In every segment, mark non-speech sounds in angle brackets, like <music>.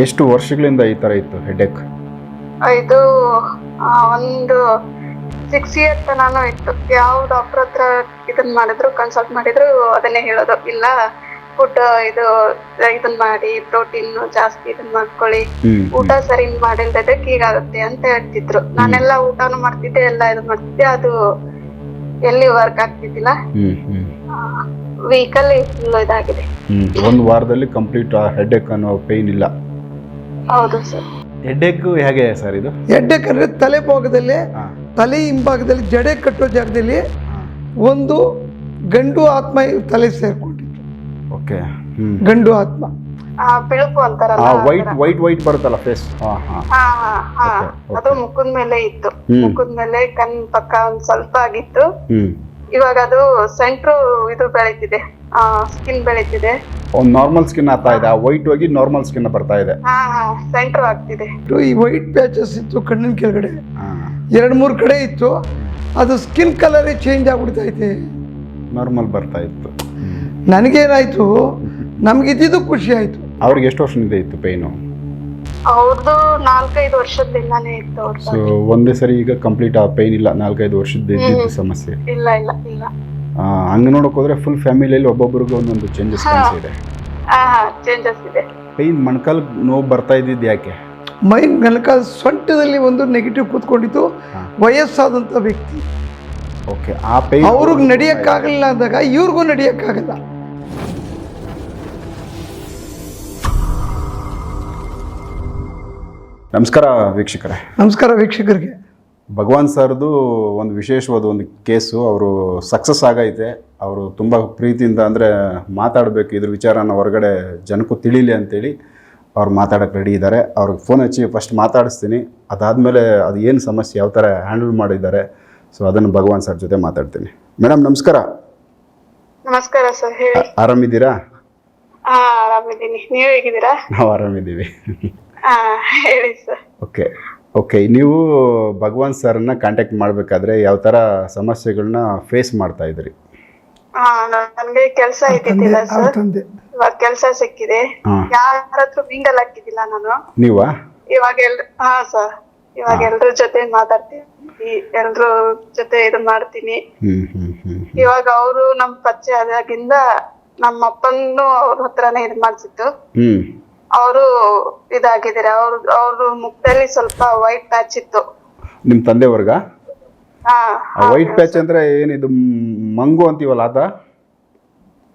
ಎಷ್ಟು ವರ್ಷಗಳಿಂದ ಈ ತರ ಇತ್ತು ಹೆಡ್ಏಕ್ ಇದು ಆ, ಒಂದು ಸಿಕ್ಸ್ ಇಯರ್ ತನಾನು ಇತ್ತು. ಯಾವ ಡಾಕ್ಟರ್ ಹತ್ರ ಇದನ್ ಮಾಡಿದ್ರು ಕನ್ಸಲ್ಟ್ ಮಾಡಿದ್ರು ಅದನ್ನೇ ಹೇಳೋದು. ಇಲ್ಲ ಫುಡ್ ಇದು ಇದನ್ ಮಾಡಿ ಪ್ರೋಟೀನ್ ಜಾಸ್ತಿ ಇದನ್ ಮಾಡ್ಕೊಳ್ಳಿ. ಹ್ಮ್ ಊಟ ಸರಿ ಮಾಡಿಲ್ದಕ್ಕೆ ಹೀಗಾಗುತ್ತೆ ಅಂತ ಹೇಳ್ತಿದ್ರು. ನಾನೆಲ್ಲ ಊಟನು ಮಾಡ್ತಿದ್ದೆ ಎಲ್ಲ ಇದು ಮಾಡ್ತಿದ್ದೆ. ಅದು ಎಲ್ಲಿ ವರ್ಕ್ ಆಗ್ತಿದ್ದಿಲ್ಲ. ಹ್ಮ್ ಹ್ಮ್. ವೀಕಲ್ಲಿ ಫುಲ್ ಇದಾಗಿದೆ. ಹ್ಮ್ ಒಂದು ವಾರದಲ್ಲಿ ಕಂಪ್ಲೀಟ್ ಹೆಡ್ಏಕ್ ಅನ್ನೋ ಪೇನ್ ಇಲ್ಲ. ಹೌದು ಸರ್ ಹೆಡ್ಏಕ್ ಹೇಗೆ ಸರ್ ಇದು? ಹೆಡ್ಡೇಕ್ ಅಂದ್ರೆ ತಲೆ ಭಾಗದಲ್ಲಿ ಹಾ. ತಲೆ ಹಿಂಭಾಗದಲ್ಲಿ ಜಡೆ ಕಟ್ಟೋ ಜಾಗದಲ್ಲಿ ಒಂದು ಗಂಡು ಆತ್ಮ ತಲೆ ಸೇರ್ಕೊಂಡಿತ್ತು. Okay hmm. ಗಂಡು ಆತ್ಮ. ಆ ಬಿಳುಪು ಅಂತಾರಲ್ಲ ಆ ಆ ವೈಟ್ ಥರ. ವೈಟ್ ವೈಟ್ ಬರುತ್ತಲ್ಲ ಫೇಸ್ ಹಾ ಹಾ. ಹಾ ಹಾ ಹಾ. Okay, okay. ಅದು ಮುಖದ ಮೇಲೆ ಇತ್ತು. ಹ್ಮ್. ಮುಖದ ಮೇಲೆ ಕಣ್ ಪಕ್ಕ ಒಂದ್ ಸ್ವಲ್ಪ ಆಗಿತ್ತು. ಹ್ಮ್. ಇವಾಗ ಅದು ಸೆಂಟರ್ ಇದು ಬೆಳೀತಿದೆ ಆ ಸ್ಕಿನ್ ಬೆಳೀತಿದೆ. ಒಂದು ನಾರ್ಮಲ್ ಸ್ಕಿನ್ ಆಗ್ತಾ ಇದೆ. ಆ ವೈಟ್ ಹೋಗಿ ನಾರ್ಮಲ್ ಸ್ಕಿನ್ ಬರ್ತಾ ಇದೆ. ಹಾ ಹಾ ಸೆಂಟ್ರ್ ಆಗ್ತಿದೆ. ಈ ವೈಟ್ ಪ್ಯಾಚಸ್ ಇತ್ತು ಕಣ್ಣಿನ ಕೆಳಗಡೆ. ಎರಡು ಮೂರು ಕಡೆ ಇತ್ತು. ಅದು ಸ್ಕಿನ್ ಕಲರೇ ಚೇಂಜ್ ಆಗ್ಬಿಡ್ತೈತೆ ನಾರ್ಮಲ್ ಬರ್ತಾ ಇತ್ತು. ನನಗೇನಾಯ್ತು? ನಮ್ಗಿದ್ದಿದ್ದು ಖುಷಿ ಆಯ್ತು. ಅವ್ರಿಗೆ ಎಷ್ಟು ವರ್ಷದಿಂದ ಇತ್ತು ಪೇಯ್ನು ಅವ್ರದ್ದು ನಾಲ್ಕೈದು ವರ್ಷದಿಂದಾನೇ ಇತ್ತು ಅವ್ರದ್ದು ಸೊ ಒಂದೇ ಸರಿ ಈಗ ಕಂಪ್ಲೀಟ್ ಆ ಪೈನ್ ಇಲ್ಲ. ನಾಲ್ಕೈದು ವರ್ಷದ ಇದ್ದಿದ್ದು ಸಮಸ್ಯೆ. ಇಲ್ಲ ಇಲ್ಲ ಇಲ್ಲ. ಆ, ಹಂಗೆ ನೋಡಕ್ ಹೋದ್ರೆ ಫುಲ್ ಫ್ಯಾಮಿಲಿಯಲ್ಲಿ ಒಬ್ಬೊಬ್ರಿಗೆ ಒಂದೊಂದು ಚೇಂಜಸ್ ಹಾ. ಕಾಣಿಸಿದೆ. ಹಾ ಚೇಂಜಸ್ ಇದೆ. ಪೈನ್ ಮೊಣಕಾಲ್ ನೋವು ಬರ್ತಾ ಇದ್ದಿದ್ದು ಯಾಕೆ? ಮೈ ಮಣಕಲ್ ಸೊಂಟದಲ್ಲಿ ಒಂದು ನೆಗೆಟಿವ್ ಕೂತ್ಕೊಂಡಿತ್ತು. ಹಾ. ವಯಸ್ಸಾದಂಥ ವ್ಯಕ್ತಿ. ಓಕೆ ಆ ಪೈನ್ ಅವ್ರಿಗೆ ನಡೆಯಕ್ಕಾಗಲಿಲ್ಲ ಅಂದಾಗ ಇವ್ರಿಗೂ ನಡೆಯಕ್ಕಾಗಲ್ಲ. ನಮಸ್ಕಾರ ವೀಕ್ಷಕರೇ. ನಮಸ್ಕಾರ ವೀಕ್ಷಕರಿಗೆ. ಭಗವಾನ್ ಸರ್ದು ಒಂದು ವಿಶೇಷವಾದ ಒಂದು ಕೇಸು ಅವರು ಸಕ್ಸಸ್ ಆಗೈತೆ. ಅವರು ತುಂಬ ಪ್ರೀತಿಯಿಂದ ಅಂದರೆ ಮಾತಾಡಬೇಕು ಇದ್ರ ವಿಚಾರನ ಹೊರಗಡೆ ಜನಕ್ಕೂ ತಿಳಿಲಿ ಅಂತೇಳಿ ಅವ್ರು ಮಾತಾಡೋಕ್ಕೆ ರೆಡಿ ಇದ್ದಾರೆ. ಅವ್ರಿಗೆ ಫೋನ್ ಹಚ್ಚಿ ಫಸ್ಟ್ ಮಾತಾಡಿಸ್ತೀನಿ. ಅದಾದಮೇಲೆ ಅದು ಏನು ಸಮಸ್ಯೆ ಯಾವ ಥರ ಹ್ಯಾಂಡಲ್ ಮಾಡಿದ್ದಾರೆ. ಸೊ ಅದನ್ನು ಭಗವಾನ್ ಸರ್ ಜೊತೆ ಮಾತಾಡ್ತೀನಿ. ಮೇಡಮ್ ನಮಸ್ಕಾರ. ನಮಸ್ಕಾರ ಸರ್ ಹೇಳಿ. ಆರಾಮಿದ್ದೀರಾ? ಹಾ ಆರಾಮಿದ್ದೀನಿ. ನೀವು ಹೇಗಿದ್ದೀರಾ? ನಾವು ಆರಾಮಿದ್ದೀವಿ. ಹೇಳಿ ಸರ್ ಓಕೆ ಓಕೆ ನೀವು ಭಗವಾನ್ ಸರ್ನ ಕಾಂಟ್ಯಾಕ್ಟ್ ಮಾಡಬೇಕಾದ್ರೆ ಯಾವ ಥರ ಸಮಸ್ಯೆಗಳನ್ನ ಫೇಸ್ ಮಾಡ್ತಾ ಇದ್ರಿ? ಹಾ ನನ್ಗೆ ಕೆಲ್ಸ ಇದ್ದಿದ್ದಿಲ್ಲ ಸರ್ ಇವಾಗ ಕೆಲ್ಸ ಸಿಕ್ಕಿದೆ. ಯಾರ ಹತ್ರ ಮಿಂಗಲ್ ಹಾಕಿದ್ದಿಲ್ಲ ನಾನು. ನೀವಾ? ಇವಾಗ ಎಲ್ ಹಾ ಸರ್ ಇವಾಗ ಎಲ್ರ ಜೊತೆ ಮಾತಾಡ್ತೀನಿ. ಎಲ್ರ ಜೊತೆ ಇದು ಮಾಡ್ತೀನಿ. ಇವಾಗ ಅವರು ನಮ್ ಪರಿಚಯ ಆದಾಗಿಂದ ನಮ್ಮ ಅಪ್ಪನ್ನು ಅವ್ರ ಹತ್ರನೇ ಇದು ಮಾಡ್ಸಿತ್ತು ಅವರು ಇದಾಗಿದ್ದಾರೆ. ಅವ್ರ ಅವ್ರ ಮುಖದಲ್ಲಿ ಸ್ವಲ್ಪ ವೈಟ್ ಪ್ಯಾಚ್ ಇತ್ತು. ನಿಮ್ಮ ತಂದೆ ಹಾ ವೈಟ್ ಪ್ಯಾಚ್ ಅಂದ್ರೆ ಏನಿದು? ಮಂಗು ಅಂತೀವಲ್ಲ ಆತ?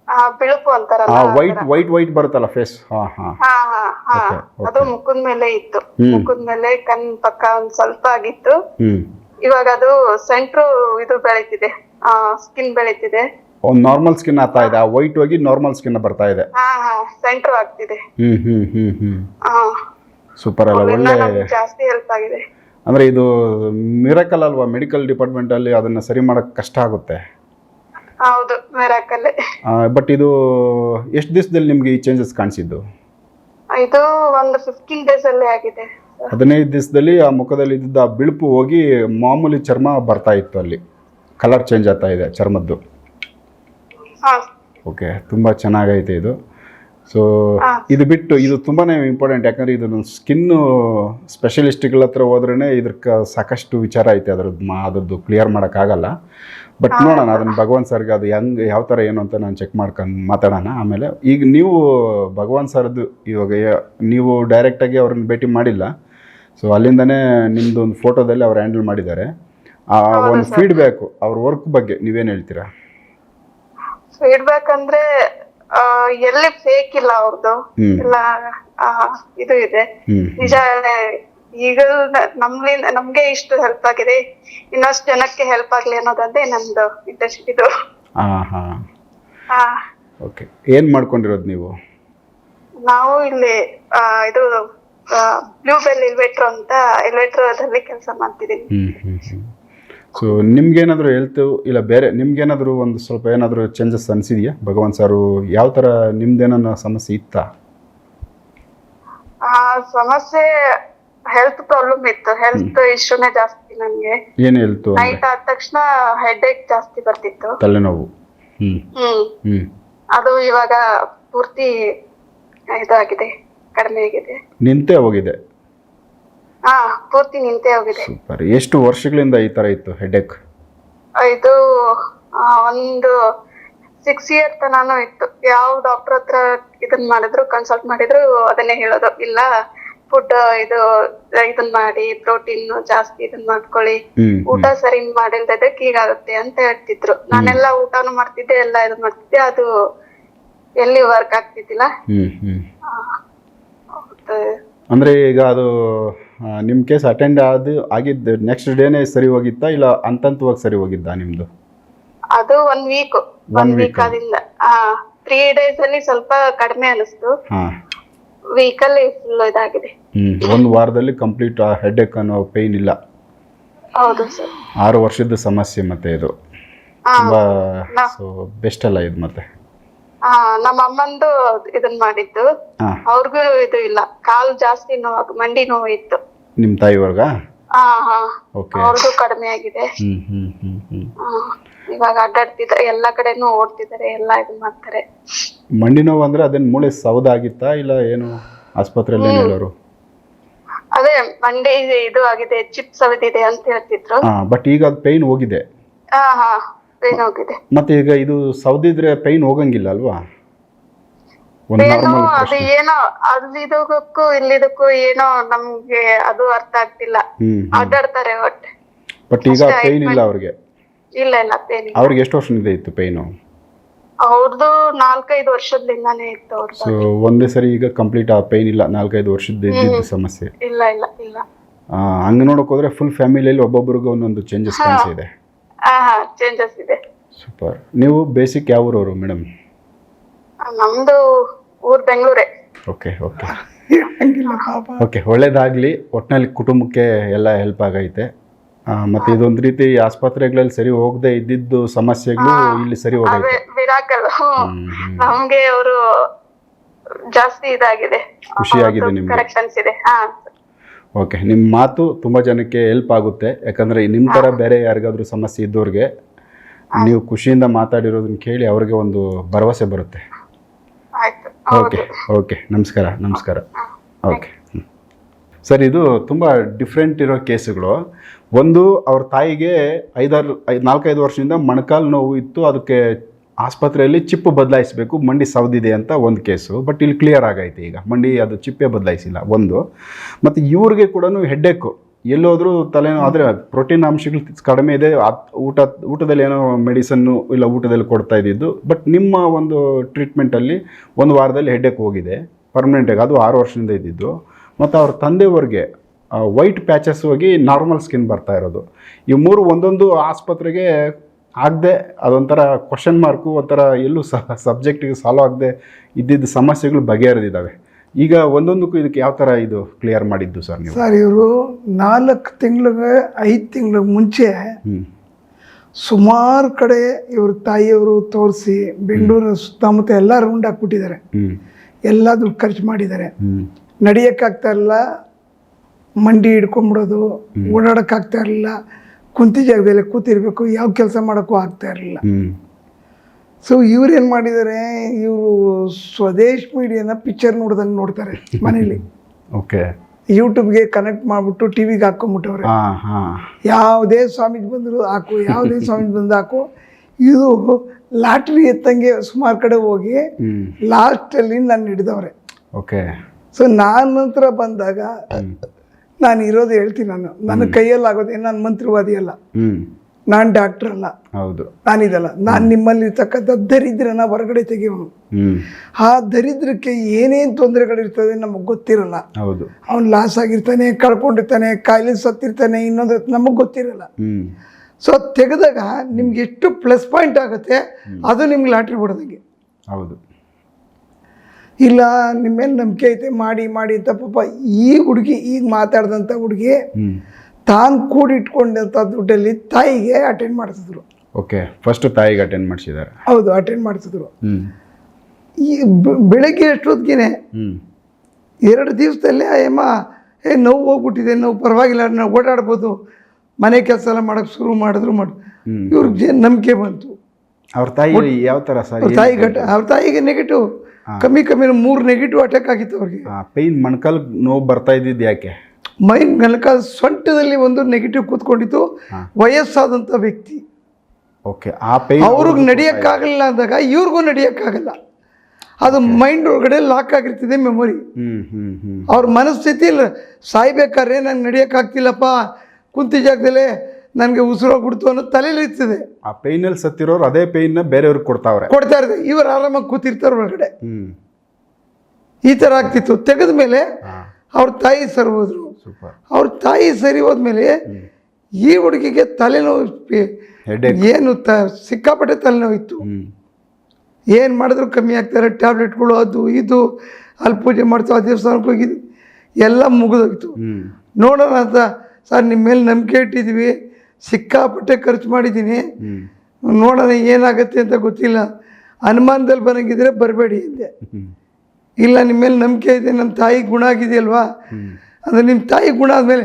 ಆ, ಬಿಳುಪು ಅಂತಾರಲ್ಲ ಆ ವೈಟ್ ವೈಟ್ ವೈಟ್ ಬರುತ್ತಲ್ಲ ಫೇಸ್ ಹಾ ಹಾ. ಹಾ ಹಾ ಹಾ. Okay, okay. ಅದು ಮುಖದ ಮೇಲೆ ಇತ್ತು. ಹ್ಮ್. ಮುಖದ ಮೇಲೆ ಕಣ್ ಪಕ್ಕ ಒಂದ್ ಸ್ವಲ್ಪ ಆಗಿತ್ತು. ಹ್ಮ್. ಇವಾಗ ಅದು ಸೆಂಟ್ರು ಇದು ಬೆಳೀತಿದೆ. ಆ ಸ್ಕಿನ್ ಬೆಳೀತಿದೆ. ಒಂದು ನಾರ್ಮಲ್ ಸ್ಕಿನ್ ಆಗ್ತಾ ಇದೆ. ಆ ವೈಟ್ ಹೋಗಿ ನಾರ್ಮಲ್ ಸ್ಕಿನ್ ಬರ್ತಾ ಇದೆ. ಹಾ ಹಾ ಸೆಂಟ್ರು ಆಗ್ತಿದೆ. ಹ್ಮ್ ಹ್ಮ್ ಹ್ಮ್ ಹ್ಮ್. ಹಾ. ಸೂಪರ್ ಅಲ್ಲ ಅವೆಲ್ಲ ಒಳ್ಳೆ ನಮ್ಗೆ ಜಾಸ್ತಿ ಹೆಲ್ಪ್ ಆಗಿದೆ. ಅಂದ್ರೆ ಇದು ಮಿರಕಲ್ ಅಲ್ವಾ? ಮೆಡಿಕಲ್ ಡಿಪಾರ್ಟ್ಮೆಂಟ್ ಅಲ್ಲಿ ಅದನ್ನ ಸರಿ ಮಾಡಕ್ ಕಷ್ಟ ಆಗುತ್ತೆ. ಹೌದು ಮೆರಾಕಲ್ಲೇ ಬಟ್ ಇದು ಎಷ್ಟು ದಿವಸದಲ್ಲಿ ನಿಮ್ಗೆ ಈ ಚೇಂಜಸ್ ಕಾಣಿಸಿದ್ದು? ಇದು ಒಂದು ಫಿಫ್ಟೀನ್ ಡೇಸ್ ಅಲ್ಲಿ ಆಗಿದೆ. ಹದಿನೈದು ದಿವಸದಲ್ಲಿ ಆ ಮುಖದಲ್ಲಿ ಇದ್ದಿದ್ದ ಆ ಬಿಳುಪು ಹೋಗಿ ಮಾಮೂಲಿ ಚರ್ಮ ಬರ್ತಾ ಇತ್ತು ಅಲ್ಲಿ. ಕಲರ್ ಚೇಂಜ್ ಆಗ್ತಾ ಇದೆ ಚರ್ಮದ್ದು. ಓಕೆ ತುಂಬ ಚೆನ್ನಾಗೈತೆ ಇದು. ಸೊ ಇದು ಬಿಟ್ಟು ಇದು ತುಂಬಾ ಇಂಪಾರ್ಟೆಂಟ್ ಯಾಕಂದರೆ ಇದು ಸ್ಕಿನ್ನು ಸ್ಪೆಷಲಿಸ್ಟ್ಗಳ ಹತ್ರ ಹೋದ್ರೇ ಇದ್ರಕ್ಕೆ ಸಾಕಷ್ಟು ವಿಚಾರ ಐತೆ ಅದ್ರದ್ದು ಮಾ ಅದ್ರದ್ದು ಕ್ಲಿಯರ್ ಮಾಡೋಕ್ಕಾಗಲ್ಲ. ಬಟ್ ನೋಡೋಣ ಅದನ್ನು ಭಗವಾನ್ ಸರ್ಗೆ ಅದು ಹೆಂಗೆ ಯಾವ ಥರ ಏನು ಅಂತ ನಾನು ಚೆಕ್ ಮಾಡ್ಕೊಂಡು ಮಾತಾಡೋಣ. ಆಮೇಲೆ ಈಗ ನೀವು ಭಗವಾನ್ ಸರ್ದು ಇವಾಗ ನೀವು ಡೈರೆಕ್ಟಾಗಿ ಅವ್ರನ್ನ ಭೇಟಿ ಮಾಡಿಲ್ಲ. ಸೊ ಅಲ್ಲಿಂದನೇ ನಿಮ್ಮದು ಒಂದು ಫೋಟೋದಲ್ಲಿ ಅವ್ರು ಹ್ಯಾಂಡಲ್ ಮಾಡಿದ್ದಾರೆ. ಆ ಒಂದು ಫೀಡ್ಬ್ಯಾಕು ಅವ್ರ ವರ್ಕ್ ಬಗ್ಗೆ ನೀವೇನು ಹೇಳ್ತೀರಾ? ಫೀಡ್ಬ್ಯಾಕ್ ಅಂದ್ರೆ ಎಲ್ಲಿ ಫೇಕ್ ಇಲ್ಲ ಅವ್ರದ್ದು. ಎಲ್ಲ ಇದು. ಇದೆ ನಿಜ ಈಗ ನಮ್ಲಿಂದ ನಮ್ಗೆ ಇಷ್ಟು ಹೆಲ್ಪ್ ಆಗಿದೆ. ಇನ್ನಷ್ಟು ಜನಕ್ಕೆ ಹೆಲ್ಪ್ ಆಗ್ಲಿ ಅನ್ನೋದಂದೇ ನಮ್ದು ಇಂಟರ್ಶಿಪ್ ಇದು. ಓಕೆ ಏನು ಮಾಡ್ಕೊಂಡಿರೋದು ನೀವು? ನಾವು ಇಲ್ಲಿ ಇದು ಬ್ಲೂ ಬೆಲ್ ಎಲಿವೇಟರ್ ಅಂತ ಎಲಿವೇಟರ್ ಕೆಲಸ ಹ್ಞೂ ಸೊ ನಿಮ್ಗೇನಾದರೂ ಹೆಲ್ತ್ ಇಲ್ಲ ಬೇರೆ ನಿಮ್ಗೇನಾದರೂ ಒಂದು ಸ್ವಲ್ಪ ಏನಾದರೂ ಚೇಂಜಸ್ ಅನಿಸಿದೆಯಾ? ಭಗವಾನ್ ಸಾರು ಯಾವ ಥರ ನಿಮ್ದೇನೋ ಸಮಸ್ಯೆ ಇತ್ತ? ಆ ಸಮಸ್ಯೆ ಹೆಲ್ತ್ ಪ್ರಾಬ್ಲಮ್ ಇತ್ತು. ಹೆಲ್ತ್ ಇಶ್ಯೂನೇ ಜಾಸ್ತಿ ನನ್ಗೆ. ಏನು ಹೆಲ್ತ್ ನೈಟ್ ಆದ ತಕ್ಷಣ ಹೆಡ್ ಏಕ್ ಜಾಸ್ತಿ ಬರ್ತಿತ್ತು. ತಲೆನೋವು. ಹ್ಮ್. ಅದು ಇವಾಗ ಪೂರ್ತಿ ಇದಾಗಿದೆ ಕಡಿಮೆ ಆಗಿದೆ. ನಿಂತೇ ಹೋಗಿದೆ. ಹಾ ಪೂರ್ತಿ ನಿಂತೇ ಹೋಗಿದೆ. ಸೂಪರ್. ಎಷ್ಟು ವರ್ಷಗಳಿಂದ ಈ ತರ ಇತ್ತು ಹೆಡ್ಏಕ್ ಇದು ಆ, ಒಂದು ಸಿಕ್ಸ್ ಇಯರ್ ತನಾನು ಇತ್ತು. ಯಾವ ಡಾಕ್ಟರ್ ಹತ್ರ ಇದನ್ ಮಾಡಿದ್ರು ಕನ್ಸಲ್ಟ್ ಮಾಡಿದ್ರು ಅದನ್ನೇ ಹೇಳೋದು. ಇಲ್ಲ ಫುಡ್ ಇದು ಇದನ್ ಮಾಡಿ ಪ್ರೋಟೀನ್ ಜಾಸ್ತಿ ಇದನ್ ಮಾಡ್ಕೊಳ್ಳಿ. ಹ್ಮ್ ಊಟ ಸರಿ ಮಾಡಿಲ್ದಕ್ಕೆ ಹೀಗಾಗುತ್ತೆ ಅಂತ ಹೇಳ್ತಿದ್ರು. ನಾನೆಲ್ಲ ಊಟನು ಮಾಡ್ತಿದ್ದೆ ಎಲ್ಲ ಇದು ಮಾಡ್ತಿದ್ದೆ. ಅದು ಎಲ್ಲಿ ವರ್ಕ್ ಆಗ್ತಿದ್ದಿಲ್ಲ. ಹ್ಮ್ ಹ್ಮ್. ಹೌದು. ಅಂದ್ರೆ ಈಗ ಅದು ಆ, ನಿಮ್ ಕೇಸ್ ಅಟೆಂಡ್ ಆದ ಆಗಿದ್ದು ನೆಕ್ಸ್ಟ್ ಡೇನೇ ಸರಿ ಹೋಗಿತ್ತಾ ಇಲ್ಲ ಅಂತಂತವಾಗಿ ಸರಿ ಹೋಗಿದ್ದಾ ನಿಮ್ದು? ಅದು ಒನ್ ವೀಕ್ ಒನ್ ವೀಕ್ ಆದಿಂದ. ಆ ತ್ರೀ ಡೇಸ್ ಅಲ್ಲಿ ಸ್ವಲ್ಪ ಕಡಿಮೆ ಅನಿಸ್ತು. ಹಾ. ವೀಕ್ ಅಲ್ಲಿ ಫುಲ್ ಇದಾಗಿದೆ. ಒಂದು ವಾರದಲ್ಲಿ ಕಂಪ್ಲೀಟ್ ಹೆಡ್ ಏಕ್ ಅನ್ನೋ ಪೇನ್ ಇಲ್ಲ. ಹೌದು ಸರ್ ಆರು ವರ್ಷದ ಸಮಸ್ಯೆ ಮತ್ತೆ ಇದು. ತುಂಬಾ ಸೊ ಬೆಸ್ಟ್ ಅಲ್ಲ ಇದು ಮತ್ತೆ. ನಮ್ಮ ಅಮ್ಮಂದು ಇದನ್ ಮಾಡಿದ್ದು. ಹಾ. ಅವ್ರಿಗೂ ಇದು ಇಲ್ಲ. ಕಾಲ್ ಜಾಸ್ತಿ ನೋವು ಮಂಡಿ ನೋವು ಇತ್ತು. ನಿಮ್ಮ ತಾಯಿವರ್ಗ ಹಾ ಹಾ. ಓಕೆ ಅವ್ರದ್ದು ಕಡಿಮೆ ಆಗಿದೆ. ಇವಾಗ ಅಡ್ಡಾಡ್ತಿದ್ದಾರೆ. ಎಲ್ಲಾ ಕಡೆನೂ ಓಡ್ತಿದ್ದಾರೆ. ಎಲ್ಲಾ ಇದು ಮಾಡ್ತಾರೆ. ಮಂಡಿ ನೋವು ಅಂದ್ರೆ ಅದನ್ನ ಮೂಳೆ ಸೌದಾಗಿತ್ತಾ ಇಲ್ಲ ಏನು? ಆಸ್ಪತ್ರೆಯಲ್ಲಿ ಏನು ಹೇಳೋರು ಅದೇ ಮಂಡಿ ಇದು ಆಗಿದೆ ಚಿಪ್ಸ್ ಅವಿದಿದೆ ಅಂತ ಹೇಳ್ತಿದ್ರು. ಹಾ ಬಟ್ ಈಗ ಅದು ಪೈನ್ ಹೋಗಿದೆ. ಹಾ ಹಾ. ಪೇನ್ ಹೋಗಿದೆ. ಮತ್ತೆ ಈಗ ಇದು ಸೌದಿದ್ರೆ ಪೈನ್ ಹೋಗಂಗಿಲ್ಲ ಅಲ್ವಾ? ಏನೋ ಅದು ಏನೋ ಅಲ್ಲಿದಕ್ಕೂ ಇಲ್ಲಿದಕ್ಕೂ ಏನೋ ನಮ್ಗೆ ಅದು ಅರ್ಥ ಆಗ್ತಿಲ್ಲ. ಅಡ್ಡಾಡ್ತಾರೆ ಒಟ್ಟೆ ಬಟ್ ಈಗ ಪೈನ್ ಇಲ್ಲ ಅವ್ರಿಗೆ? ಇಲ್ಲ ಇಲ್ಲ ಪೇನ್ ಅವ್ರಿಗೆ ಎಷ್ಟು ವರ್ಷದಿಂದ ಇತ್ತು ಪೈನು? ಅವ್ರದ್ದು ನಾಲ್ಕೈದು ವರ್ಷದಿಂದಾನೇ ಇತ್ತು ಅವ್ರದ್ದು ಸೊ ಒಂದೇ ಸರಿ ಈಗ ಕಂಪ್ಲೀಟ್ ಆ ಪೈನ್ ಇಲ್ಲ. ನಾಲ್ಕೈದು ವರ್ಷದ ಇದ್ದಿದ್ದು ಸಮಸ್ಯೆ. ಇಲ್ಲ ಇಲ್ಲ ಇಲ್ಲ. ಆ, ಹಂಗ್ ನೋಡಕ್ ಹೋದ್ರೆ ಫುಲ್ ಫ್ಯಾಮಿಲಿಯಲ್ಲಿ ಒಬ್ಬೊಬ್ರಿಗೆ ಒಂದೊಂದು ಚೇಂಜಸ್ ಕಾಣಿಸಿದೆ. ಚೇಂಜಸ್ ಇದೆ. ಸೂಪರ್ ನೀವು ಬೇಸಿಕ್ ಯಾವ ಊರವರು ಮೇಡಮ್ ನಮ್ದು ಊರ್ ಬೆಂಗಳೂರೇ. ಓಕೆ ಓಕೆ ಓಕೆ ಒಳ್ಳೇದಾಗಲಿ. ಒಟ್ಟಿನಲ್ಲಿ ಕುಟುಂಬಕ್ಕೆ ಎಲ್ಲ ಹೆಲ್ಪ್ ಆಗೈತೆ. ಮತ್ತೆ ಇದೊಂದು ರೀತಿ ಆಸ್ಪತ್ರೆಗಳಲ್ಲಿ ಸರಿ ಹೋಗದೆ ಇದ್ದಿದ್ದು ಸಮಸ್ಯೆಗಳು ಇಲ್ಲಿ ಸರಿ ಹೋಗುತ್ತೆ ಹೋಗೈತೆ ವಿರಾಕಲ್. ನಮ್ಗೆ ಅವರು ಜಾಸ್ತಿ ಇದಾಗಿದೆ. ಖುಷಿಯಾಗಿದೆ ನಿಮ್ಗೆ. ಕರೆಕ್ಷನ್ಸ್ ಇದೆ. ಹಾ. ಓಕೆ ನಿಮ್ಮ ಮಾತು ತುಂಬ ಜನಕ್ಕೆ ಹೆಲ್ಪ್ ಆಗುತ್ತೆ. ಯಾಕಂದರೆ ನಿಮ್ಮ ಥರ ಬೇರೆ ಯಾರಿಗಾದರೂ ಸಮಸ್ಯೆ ಇದ್ದವ್ರಿಗೆ ನೀವು ಖುಷಿಯಿಂದ ಮಾತಾಡಿರೋದನ್ನ ಕೇಳಿ ಅವ್ರಿಗೆ ಒಂದು ಭರವಸೆ ಬರುತ್ತೆ. ಓಕೆ ಓಕೆ ನಮಸ್ಕಾರ ನಮಸ್ಕಾರ. ಓಕೆ ಸರ್ ಇದು ತುಂಬ ಡಿಫ್ರೆಂಟ್ ಇರೋ ಕೇಸುಗಳು. ಒಂದು ಅವ್ರ ತಾಯಿಗೆ ಐದಾರು ಐದು ನಾಲ್ಕೈದು ವರ್ಷದಿಂದ ಮೊಣಕಾಲು ನೋವು ಇತ್ತು ಅದಕ್ಕೆ ಆಸ್ಪತ್ರೆಯಲ್ಲಿ ಚಿಪ್ಪು ಬದಲಾಯಿಸಬೇಕು, ಮಂಡಿ ಸವದಿದೆ ಅಂತ ಒಂದು ಕೇಸು ಬಟ್ ಇಲ್ಲಿ ಕ್ಲಿಯರ್ ಆಗೈತೆ ಈಗ. ಮಂಡಿ ಅದು ಚಿಪ್ಪೇ ಬದಲಾಯಿಸಿಲ್ಲ, ಒಂದು. ಮತ್ತು ಇವ್ರಿಗೆ ಕೂಡ ಹೆಡ್ಡೇಕು ಎಲ್ಲೋದ್ರೂ ತಲೆನೋ ಆದರೆ ಪ್ರೋಟೀನ್ ಅಂಶಗಳು ಕಡಿಮೆ ಇದೆ ಊಟ, ಊಟದಲ್ಲಿ ಏನೋ ಮೆಡಿಸನ್ನು ಇಲ್ಲ, ಊಟದಲ್ಲಿ ಕೊಡ್ತಾ ಇದ್ದಿದ್ದು ಬಟ್ ನಿಮ್ಮ ಒಂದು ಟ್ರೀಟ್ಮೆಂಟಲ್ಲಿ ಒಂದು ವಾರದಲ್ಲಿ ಹೆಡ್ಡೇಕ್ ಹೋಗಿದೆ ಪರ್ಮನೆಂಟಾಗಿ ಅದು ಆರು ವರ್ಷದಿಂದ ಇದ್ದಿದ್ದು. ಮತ್ತು ಅವ್ರ ತಂದೆಯವ್ರಿಗೆ ವೈಟ್ ಪ್ಯಾಚಸ್ ಹೋಗಿ ನಾರ್ಮಲ್ ಸ್ಕಿನ್ ಬರ್ತಾ ಇರೋದು. ಈ ಮೂರು ಒಂದೊಂದು ಆಸ್ಪತ್ರೆಗೆ ಆಗದೆ ಅದೊಂಥರ ಕ್ವಶನ್ ಮಾರ್ಕು ಒಂಥರ ಎಲ್ಲೂ ಸಬ್ಜೆಕ್ಟಿಗೆ ಸಾಲ್ವ್ ಆಗದೆ ಇದ್ದಿದ್ದ ಸಮಸ್ಯೆಗಳು ಬಗೆಹರಿದಿದ್ದಾವೆ. ಈಗ ಒಂದೊಂದಕ್ಕೂ ಇದಕ್ಕೆ ಯಾವ ಥರ ಇದು ಕ್ಲಿಯರ್ ಮಾಡಿದ್ದು ಸರ್ ನೀವು? ಸರ್ ಇವರು ನಾಲ್ಕು ತಿಂಗಳಿಗೆ ಐದು ತಿಂಗಳ ಮುಂಚೆ ಸುಮಾರು ಕಡೆ ಇವ್ರ ತಾಯಿಯವರು ತೋರಿಸಿ ಬೆಂಗಳೂರು ಸುತ್ತಮುತ್ತ ಎಲ್ಲ ರೌಂಡ್ ಹಾಕ್ಬಿಟ್ಟಿದ್ದಾರೆ. ಎಲ್ಲ ದುಡ್ಡು ಖರ್ಚು ಮಾಡಿದ್ದಾರೆ. ನಡಿಯೋಕ್ಕಾಗ್ತಾ ಇರಲಿಲ್ಲ ಮಂಡಿ ಹಿಡ್ಕೊಂಬಿಡೋದು ಓಡಾಡೋಕ್ಕಾಗ್ತಾ ಇರಲಿಲ್ಲ ಕುಂತಿ ಜಾಗದಲ್ಲಿ ಕೂತಿರ್ಬೇಕು ಯಾವ ಕೆಲಸ ಮಾಡೋಕ್ಕೂ ಆಗ್ತಾ ಇರಲಿಲ್ಲ. ಸೊ ಇವ್ರು ಏನು ಮಾಡಿದ್ದಾರೆ ಇವರು ಸ್ವದೇಶ್ ಮೀಡಿಯಾನ ಪಿಕ್ಚರ್ ನೋಡ್ದಂಗೆ ನೋಡ್ತಾರೆ ಮನೇಲಿ. <laughs> ಓಕೆ ಯೂಟ್ಯೂಬ್ಗೆ ಕನೆಕ್ಟ್ ಮಾಡಿಬಿಟ್ಟು ಟಿ ವಿಗೆ ಹಾಕ್ಕೊಂಬಿಟ್ಟವ್ರೆ ಹಾಂ ಹಾಂ. ಯಾವುದೇ ಸ್ವಾಮೀಜಿ ಬಂದರು ಹಾಕು ಯಾವುದೇ <laughs> ಸ್ವಾಮೀಜಿ ಬಂದು ಹಾಕು. ಇದು ಲಾಟ್ರಿ ಎತ್ತಂಗೆ ಸುಮಾರು ಕಡೆ ಹೋಗಿ ಲಾಸ್ಟಲ್ಲಿ ನಾನು ಹಿಡಿದವ್ರೆ. ಓಕೆ ಸೊ ನಾನು ನಂತರ ಬಂದಾಗ ನಾನು ಇರೋದು ಹೇಳ್ತೀನಿ ನಾನು. ನನ್ನ ಕೈಯಲ್ಲಿ ಆಗೋದೇ ನಾನು ಮಂತ್ರವಾದಿ ಅಲ್ಲ. ನಾನು ಡಾಕ್ಟರ್ ಅಲ್ಲ. ಹೌದು. ನಾನಿದಲ್ಲ. ನಾನು ನಿಮ್ಮಲ್ಲಿ ಇರ್ತಕ್ಕಂಥ ದರಿದ್ರನ ಹೊರಗಡೆ ತೆಗೆಯೋನು. ಆ ದರಿದ್ರಕ್ಕೆ ಏನೇನು ತೊಂದರೆಗಳಿರ್ತದೆ ನಮಗೆ ಗೊತ್ತಿರಲ್ಲ. ಹೌದು. ಅವ್ನು ಲಾಸ್ ಆಗಿರ್ತಾನೆ ಕಳ್ಕೊಂಡಿರ್ತಾನೆ ಕಾಯಿಲೆ ಸತ್ತಿರ್ತಾನೆ ಇನ್ನೊಂದು ನಮಗೆ ಗೊತ್ತಿರಲ್ಲ. ಸೊ ತೆಗೆದಾಗ ನಿಮ್ಗೆ ಎಷ್ಟು ಪ್ಲಸ್ ಪಾಯಿಂಟ್ ಆಗುತ್ತೆ ಅದು ನಿಮ್ಗೆ ಲಾಟ್ರಿ ಬಿಡೋದಂಗೆ. ಹೌದು. ಇಲ್ಲ ನಿಮ್ಮ ಮೇಲೆ ನಂಬಿಕೆ ಐತೆ ಮಾಡಿ ಮಾಡಿ ಅಂತ ಪಾಪ ಈ ಹುಡುಗಿ ಈಗ ಮಾತಾಡ್ದಂಥ ಹುಡುಗಿ ತಾನು ಕೂಡಿಟ್ಕೊಂಡಂಥ ದುಡ್ಡಲ್ಲಿ ತಾಯಿಗೆ ಅಟೆಂಡ್ ಮಾಡ್ತಿದ್ರು ಓಕೆ ಫಸ್ಟ್ ತಾಯಿಗೆ ಅಟೆಂಡ್ ಮಾಡಿಸಿದ್ದಾರೆ. ಹೌದು ಅಟೆಂಡ್ ಮಾಡ್ತಿದ್ರು ಈ ಬೆಳಗ್ಗೆ ಎಷ್ಟೊತ್ತಿಗೆ ಎರಡು ದಿವಸದಲ್ಲೇ ಅಯ್ಯಮ್ಮ ಏ ನೋವು ಹೋಗ್ಬಿಟ್ಟಿದೆ ನೋವು ಪರವಾಗಿಲ್ಲ ನಾವು ಓಡಾಡ್ಬೋದು ಮನೆ ಕೆಲಸ ಎಲ್ಲ ಮಾಡೋಕ್ಕೆ ಶುರು ಮಾಡಿದ್ರು ಮಾಡಿ. ಇವ್ರಿಗೆ ನಂಬಿಕೆ ಬಂತು. ಅವ್ರ ತಾಯಿ ಯಾವ ಥರ ಸರ್ ತಾಯಿ ಘಟ ಅವ್ರ ತಾಯಿಗೆ ನೆಗೆಟಿವ್ ಕಮ್ಮಿ ಕಮ್ಮಿ ಮೂರು ನೆಗೆಟಿವ್ ಅಟ್ಯಾಕ್ ಆಗಿತ್ತು ಅವ್ರಿಗೆ. ಪೈನ್ ಮಣಕಲ್ ನೋವು ಬರ್ತಾ ಇದ್ದಿದ್ದು ಯಾಕೆ? ಮೈನ್ ಮಣಕ ಸೊಂಟದಲ್ಲಿ ಒಂದು ನೆಗೆಟಿವ್ ಕೂತ್ಕೊಂಡಿತ್ತು ವಯಸ್ಸಾದಂಥ ವ್ಯಕ್ತಿ. ಓಕೆ ಆ ಪೈನ್ ಅವ್ರಿಗೆ ನಡೆಯೋಕ್ಕಾಗಲ್ಲ ಅಂದಾಗ ಇವ್ರಿಗೂ ನಡೆಯೋಕ್ಕಾಗಲ್ಲ ಅದು ಮೈಂಡ್ ಒಳಗಡೆ ಲಾಕ್ ಆಗಿರ್ತಿದೆ ಮೆಮೊರಿ ಅವ್ರ ಮನಸ್ಥಿತಿ ಇಲ್ಲ ಸಾಯ್ಬೇಕಾದ್ರೆ ನಂಗೆ ನಡೆಯೋಕ್ಕಾಗ್ತಿಲ್ಲಪ್ಪ ಕುಂತಿ ಜಾಗದಲ್ಲೇ ನನಗೆ ಉಸಿರೋಗ್ಬಿಡ್ತು ಅನ್ನೋ ತಲೆಯಲ್ಲಿ ಇರ್ತದೆ. ಆ ಪೈನಲ್ಲಿ ಸತ್ತಿರೋರು ಅದೇ ಪೈನ್ನ ಬೇರೆಯವ್ರಿಗೆ ಕೊಡ್ತಾವ್ರೆ. ಕೊಡ್ತಾ ಇರ್ತದೆ ಇವರು ಆರಾಮಾಗಿ ಕೂತಿರ್ತಾರೆ ಒಳಗಡೆ. ಹ್ಮ್. ಈ ಥರ ಆಗ್ತಿತ್ತು. ತೆಗೆದ ಮೇಲೆ ಅವ್ರ ತಾಯಿ ಸರಿ ಹೋದ್ರು. ಸೂಪರ್. ಅವ್ರ ತಾಯಿ ಸರಿ ಹೋದ್ಮೇಲೆ ಈ ಹುಡುಗಿಗೆ ತಲೆನೋವು ಪಿ- ಏನು ತ ಸಿಕ್ಕಾಪಟ್ಟೆ ತಲೆನೋವಿತ್ತು ಹ್ಮ್. ಏನು ಮಾಡಿದ್ರು ಕಮ್ಮಿ ಆಗ್ತಾರೆ ಟ್ಯಾಬ್ಲೆಟ್ಗಳು ಅದು ಇದು ಅಲ್ಲಿ ಪೂಜೆ ಮಾಡ್ತು ಆ ದೇವಸ್ಥಾನಕ್ಕೆ ಹೋಗಿದ್ದು ಎಲ್ಲ ಮುಗಿದೋಗಿತ್ತು ಹ್ಮ್. ನೋಡೋಣ ಅಂತ. ಸರ್ ನಿಮ್ಮ ಮೇಲೆ ನಂಬಿಕೆ ಇಟ್ಟಿದ್ದೀವಿ ಸಿಕ್ಕಾಪಟ್ಟೆ ಖರ್ಚು ಮಾಡಿದ್ದೀನಿ. ನೋಡೋಣ ಏನಾಗುತ್ತೆ ಅಂತ ಗೊತ್ತಿಲ್ಲ. ಅನುಮಾನದಲ್ಲಿ ಬರಂಗಿದ್ರೆ ಬರಬೇಡಿ ಹಿಂದೆ ಇಲ್ಲ ನಿಮ್ಮ ಮೇಲೆ ನಂಬಿಕೆ ಇದೆ ನಮ್ಮ ತಾಯಿ ಗುಣ ಆಗಿದೆಯಲ್ವಾ? ಅಂದರೆ ನಿಮ್ಮ ತಾಯಿ ಗುಣ ಆದಮೇಲೆ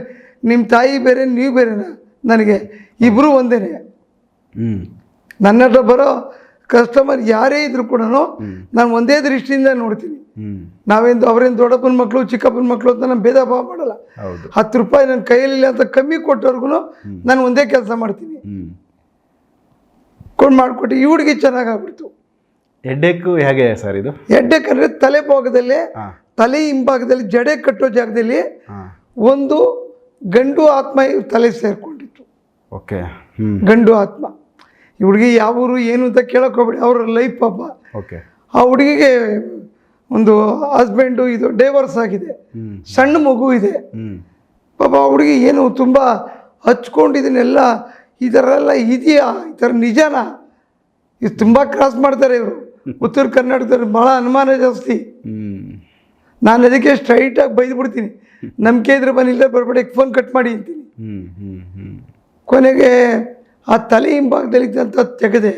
ನಿಮ್ಮ ತಾಯಿ ಬೇರೆ ನೀವು ಬೇರೆನಾ? ನನಗೆ ಇಬ್ಬರು ಒಂದೇ ನನ್ನ ಹತ್ರ ಬರೋ ಕಸ್ಟಮರ್ ಯಾರೇ ಇದ್ರು ಕೂಡ ನಾನು ಒಂದೇ ದೃಷ್ಟಿಯಿಂದ ನೋಡ್ತೀನಿ. ನಾವೇನು ಅವರೇನು ದೊಡ್ಡಪ್ಪನ ಮಕ್ಕಳು ಚಿಕ್ಕಪ್ಪನ ಮಕ್ಕಳು ಅಂತ ನಾನು ಭೇದ ಭಾವ ಮಾಡಲ್ಲ. ಹತ್ತು ರೂಪಾಯಿ ನನ್ನ ಕೈಯಲ್ಲಿಲ್ಲ ಅಂತ ಕಮ್ಮಿ ಕೊಟ್ಟವ್ರಿಗೂ ನಾನು ಒಂದೇ ಕೆಲಸ ಮಾಡ್ತೀನಿ. ಕೊಂಡು ಮಾಡಿಕೊಟ್ಟು ಈ ಹುಡುಗಿ ಚೆನ್ನಾಗಾಗ್ಬಿಡ್ತು ಎಡ್ಡೆಕ್ಕು ಹೇಗೆ ಸರ್ ಇದು? ಎಡ್ಡೆಕಂದ್ರೆ ತಲೆ ಭಾಗದಲ್ಲಿ ತಲೆ ಹಿಂಭಾಗದಲ್ಲಿ ಜಡೆ ಕಟ್ಟೋ ಜಾಗದಲ್ಲಿ ಒಂದು ಗಂಡು ಆತ್ಮ ತಲೆ ಸೇರ್ಕೊಂಡಿತ್ತು. ಓಕೆ. ಗಂಡು ಆತ್ಮ. ಈ ಹುಡುಗಿ ಯಾವ ಊರು ಏನು ಅಂತ ಕೇಳಕ್ ಹೋಗ್ಬಿಡಿ ಅವ್ರ ಲೈಫ್ ಪಾಪ. ಓಕೆ. ಆ ಹುಡುಗಿಗೆ ಒಂದು ಹಸ್ಬೆಂಡು ಇದು ಡೈವರ್ಸ್ ಆಗಿದೆ. ಸಣ್ಣ ಮಗು ಇದೆ. ಪಾಪ ಹುಡುಗಿ ಏನು ತುಂಬ ಹಚ್ಕೊಂಡಿದ್ದೀನೆಲ್ಲ ಈ ಥರ ಎಲ್ಲ ಇದೆಯಾ? ಈ ಥರ ನಿಜಾನ? ಇದು ತುಂಬ ಕ್ರಾಸ್ ಮಾಡ್ತಾರೆ ಇವರು. ಉತ್ತರ ಕರ್ನಾಟಕದವ್ರು ಭಾಳ ಅನುಮಾನ ಜಾಸ್ತಿ. ನಾನು ಅದಕ್ಕೆ ಸ್ಟ್ರೈಟಾಗಿ ಬೈದು ಬಿಡ್ತೀನಿ. ನಂಬಿಕೆ ಇದ್ರೆ ಬಂದಿಲ್ಲ ಬರಬೇಡಿ ಫೋನ್ ಕಟ್ ಮಾಡಿ ಅಂತೀನಿ. ಕೊನೆಗೆ ಆ ತಲೆ ಹಿಂಭಾಗದಲ್ಲಿ ಇದ್ದಂಥ ತೆಗೆದೆ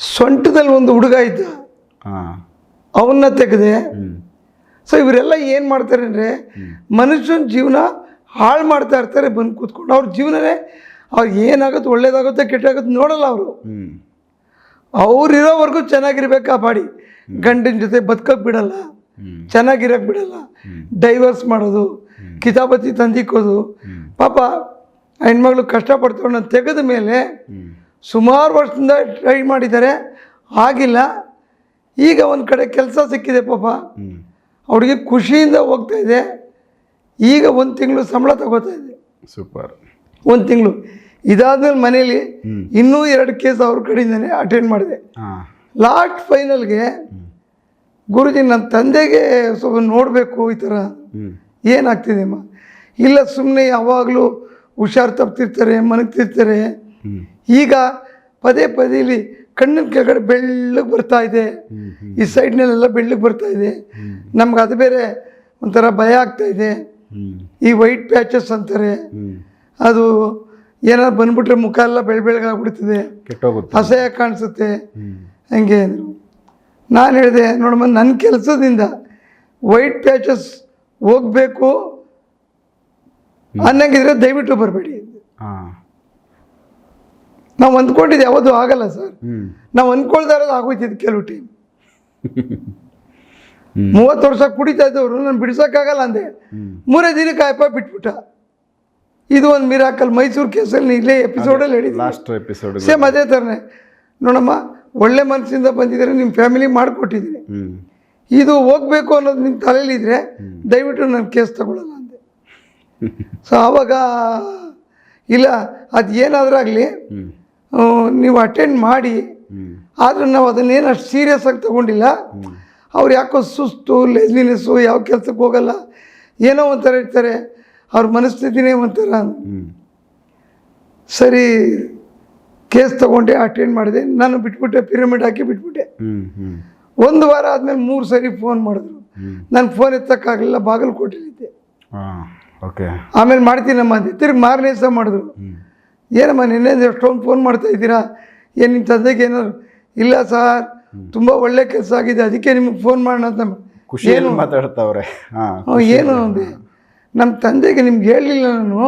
ಸೊಂಟದಲ್ಲಿ ಒಂದು ಹುಡುಗ ಇದ್ದ. ಅವನ್ನ ತೆಗೆದೆ. ಸೊ ಇವರೆಲ್ಲ ಏನು ಮಾಡ್ತಾರೆ ಅಂದರೆ ಮನುಷ್ಯನ ಜೀವನ ಹಾಳು ಮಾಡ್ತಾ ಇರ್ತಾರೆ ಬಂದು ಕೂತ್ಕೊಂಡು. ಅವ್ರ ಜೀವನವೇ ಅವ್ರಿಗೆ ಏನಾಗುತ್ತೆ ಒಳ್ಳೇದಾಗುತ್ತೆ ಕೆಟ್ಟಾಗುತ್ತೆ ನೋಡಲ್ಲ ಅವರು. ಅವರಿರೋವರೆಗೂ ಚೆನ್ನಾಗಿರ್ಬೇಕು ಆ ಬಾಡಿ. ಗಂಡಿನ ಜೊತೆ ಬದುಕಕ್ಕೆ ಬಿಡಲ್ಲ. ಚೆನ್ನಾಗಿರೋಕೆ ಬಿಡಲ್ಲ. ಡೈವರ್ಸ್ ಮಾಡೋದು ಕಿತಾಪತಿ ತಂದಿಕ್ಕೋದು. ಪಾಪ ಹೆಣ್ಮಗಳು ಕಷ್ಟಪಡ್ತಾವನ್ನ ತೆಗೆದ ಮೇಲೆ ಸುಮಾರು ವರ್ಷದಿಂದ ಟ್ರೈ ಮಾಡಿದ್ದಾರೆ. ಆಗಿಲ್ಲ. ಈಗ ಒಂದು ಕಡೆ ಕೆಲಸ ಸಿಕ್ಕಿದೆ ಪಾಪ. ಅವ್ರಿಗೆ ಖುಷಿಯಿಂದ ಹೋಗ್ತಾ ಇದೆ. ಈಗ ಒಂದು ತಿಂಗಳು ಸಂಬಳ ತಗೋತಾ ಇದೆ. ಸೂಪರ್. ಒಂದು ತಿಂಗಳು. ಇದಾದ್ಮೇಲೆ ಮನೇಲಿ ಇನ್ನೂ ಎರಡು ಕೇಸ್ ಅವ್ರ ಕಡೆಯಿಂದನೇ ಅಟೆಂಡ್ ಮಾಡಿದೆ. ಲಾಸ್ಟ್ ಫೈನಲ್ಗೆ ಗುರುಜಿ ನನ್ನ ತಂದೆಗೆ ಸ್ವಲ್ಪ ನೋಡಬೇಕು ಈ ಥರ. ಹ್ಮ್. ಏನಾಗ್ತಿದೆ ಅಮ್ಮ? ಇಲ್ಲ ಸುಮ್ಮನೆ ಯಾವಾಗಲೂ ಹುಷಾರು ತಪ್ತಿರ್ತಾರೆ ಮನಗ್ತಿರ್ತಾರೆ ಈಗ ಪದೇ ಪದೇ ಇಲ್ಲಿ ಕಣ್ಣಿನ ಕೆಳಗಡೆ ಬೆಳ್ಳಗೆ ಬರ್ತಾ ಇದೆ. ಈ ಸೈಡ್ನಲ್ಲೆಲ್ಲ ಬೆಳ್ಳಗೆ ಬರ್ತಾ ಇದೆ. ನಮ್ಗೆ ಅದು ಬೇರೆ ಒಂಥರ ಭಯ ಆಗ್ತಾ ಇದೆ. ಈ ವೈಟ್ ಪ್ಯಾಚಸ್ ಅಂತಾರೆ. ಅದು ಏನಾದ್ರು ಬಂದ್ಬಿಟ್ರೆ ಮುಖ ಎಲ್ಲ ಬೆಳ್ ಬೆಳಗಾಗ್ಬಿಡ್ತದೆ. ಅಸಹ್ಯ ಕಾಣಿಸುತ್ತೆ. ಹಂಗೆ ಅಂದರು. ನಾನು ಹೇಳಿದೆ ನೋಡಮ್ಮ ನನ್ನ ಕೆಲಸದಿಂದ ವೈಟ್ ಪ್ಯಾಚಸ್ ಹೋಗಬೇಕು. ಅನ್ನಂಗಿದ್ರೆ ದಯವಿಟ್ಟು ಬರಬೇಡಿ. ನಾವು ಅಂದ್ಕೊಂಡಿದ್ದು ಯಾವುದು ಆಗಲ್ಲ ಸರ್. ನಾವು ಅಂದ್ಕೊಳ್ತಾ ಇರೋದು ಆಗೋಯ್ತಿದ್ದು ಕೆಲವು ಟೀಮ್ ಮೂವತ್ತು ವರ್ಷ ಕುಡಿತಾ ಇದ್ದವರು ನಾನು ಬಿಡಿಸೋಕ್ಕಾಗಲ್ಲ ಅಂದೆ. ಮೂರೇ ದಿನಕ್ಕೆ ಅಪ್ಪ ಬಿಟ್ಬಿಟ್ಟ. ಇದು ಒಂದು ಮಿರಾಕಲ್ ಮೈಸೂರು ಕೇಸಲ್ಲಿ ಇಲ್ಲೇ ಎಪಿಸೋಡಲ್ಲಿ ಹೇಳಿದ್ದೆ ಲಾಸ್ಟ್ ಎಪಿಸೋಡ್ ಸೇಮ್ ಅದೇ ಥರನೇ ನೋಡಮ್ಮ ಒಳ್ಳೆ ಮನಸ್ಸಿಂದ ಬಂದಿದ್ದಾರೆ ನಿಮ್ಮ ಫ್ಯಾಮಿಲಿ ಮಾಡಿಕೊಟ್ಟಿದ್ದೀನಿ. ಇದು ಹೋಗ್ಬೇಕು ಅನ್ನೋದು ನಿಮ್ಮ ತಲೆಯಲ್ಲಿದ್ದರೆ ದಯವಿಟ್ಟು ನಾನು ಕೇಸ್ ತಗೊಳ್ಳಲ್ಲ ಅಂದೆ. ಸೊ ಆವಾಗ ಇಲ್ಲ ಅದು ಏನಾದರೂ ಆಗಲಿ ನೀವು ಅಟೆಂಡ್ ಮಾಡಿ ಆದರೆ ನಾವು ಅದನ್ನೇನು ಅಷ್ಟು ಸೀರಿಯಸ್ ಆಗಿ ತಗೊಂಡಿಲ್ಲ. ಅವ್ರು ಯಾಕೋ ಸುಸ್ತು ಲೆಜ್ಲಿನೆಸ್ಸು ಯಾವ ಕೆಲಸಕ್ಕೆ ಹೋಗಲ್ಲ. ಏನೋ ಒಂಥರ ಇರ್ತಾರೆ. ಅವ್ರ ಮನಸ್ಥಿತಿನೇ ಒಂಥರ. ಸರಿ ಕೇಸ್ ತಗೊಂಡೆ ಅಟೆಂಡ್ ಮಾಡಿದೆ. ನಾನು ಬಿಟ್ಬಿಟ್ಟೆ ಪಿರಮಿಡ್ ಹಾಕಿ ಬಿಟ್ಬಿಟ್ಟೆ. ಒಂದು ವಾರ ಆದಮೇಲೆ ಮೂರು ಸರಿ ಫೋನ್ ಮಾಡಿದ್ರು. ನನ್ನ ನಾನು ಫೋನ್ ಎತ್ತಕ್ಕಾಗಲಿಲ್ಲ ಬಾಗಿಲು ಕೊಟ್ಟಿದ್ದೆ ಓಕೆ ಆಮೇಲೆ ಮಾಡ್ತೀನಮ್ಮ ಅಂತ ತಿರ್ಗಿ ಮಾರನೇ ಸಹ ಮಾಡಿದ್ರು. ಏನಮ್ಮ ನಿನ್ನೆ ಎಷ್ಟೊಂದು ಫೋನ್ ಮಾಡ್ತಾ ಇದ್ದೀರಾ? ಏನು ನಿಮ್ಮ ತಂದೆಗೆ ಏನಾದ್ರು ಇಲ್ಲ ಸರ್ ತುಂಬ ಒಳ್ಳೆ ಕೆಲಸ ಆಗಿದೆ ಅದಕ್ಕೆ ನಿಮಗೆ ಫೋನ್ ಮಾಡೋಣ ಅಂತ ಏನು? ಮಾತಾಡ್ತಾವ್ರೆ. ಹಾ ಹ್ಞೂ ಏನು ಅಂದೆ ನಮ್ಮ ತಂದೆಗೆ ನಿಮ್ಗೆ ಹೇಳಲಿಲ್ಲ ನಾನು.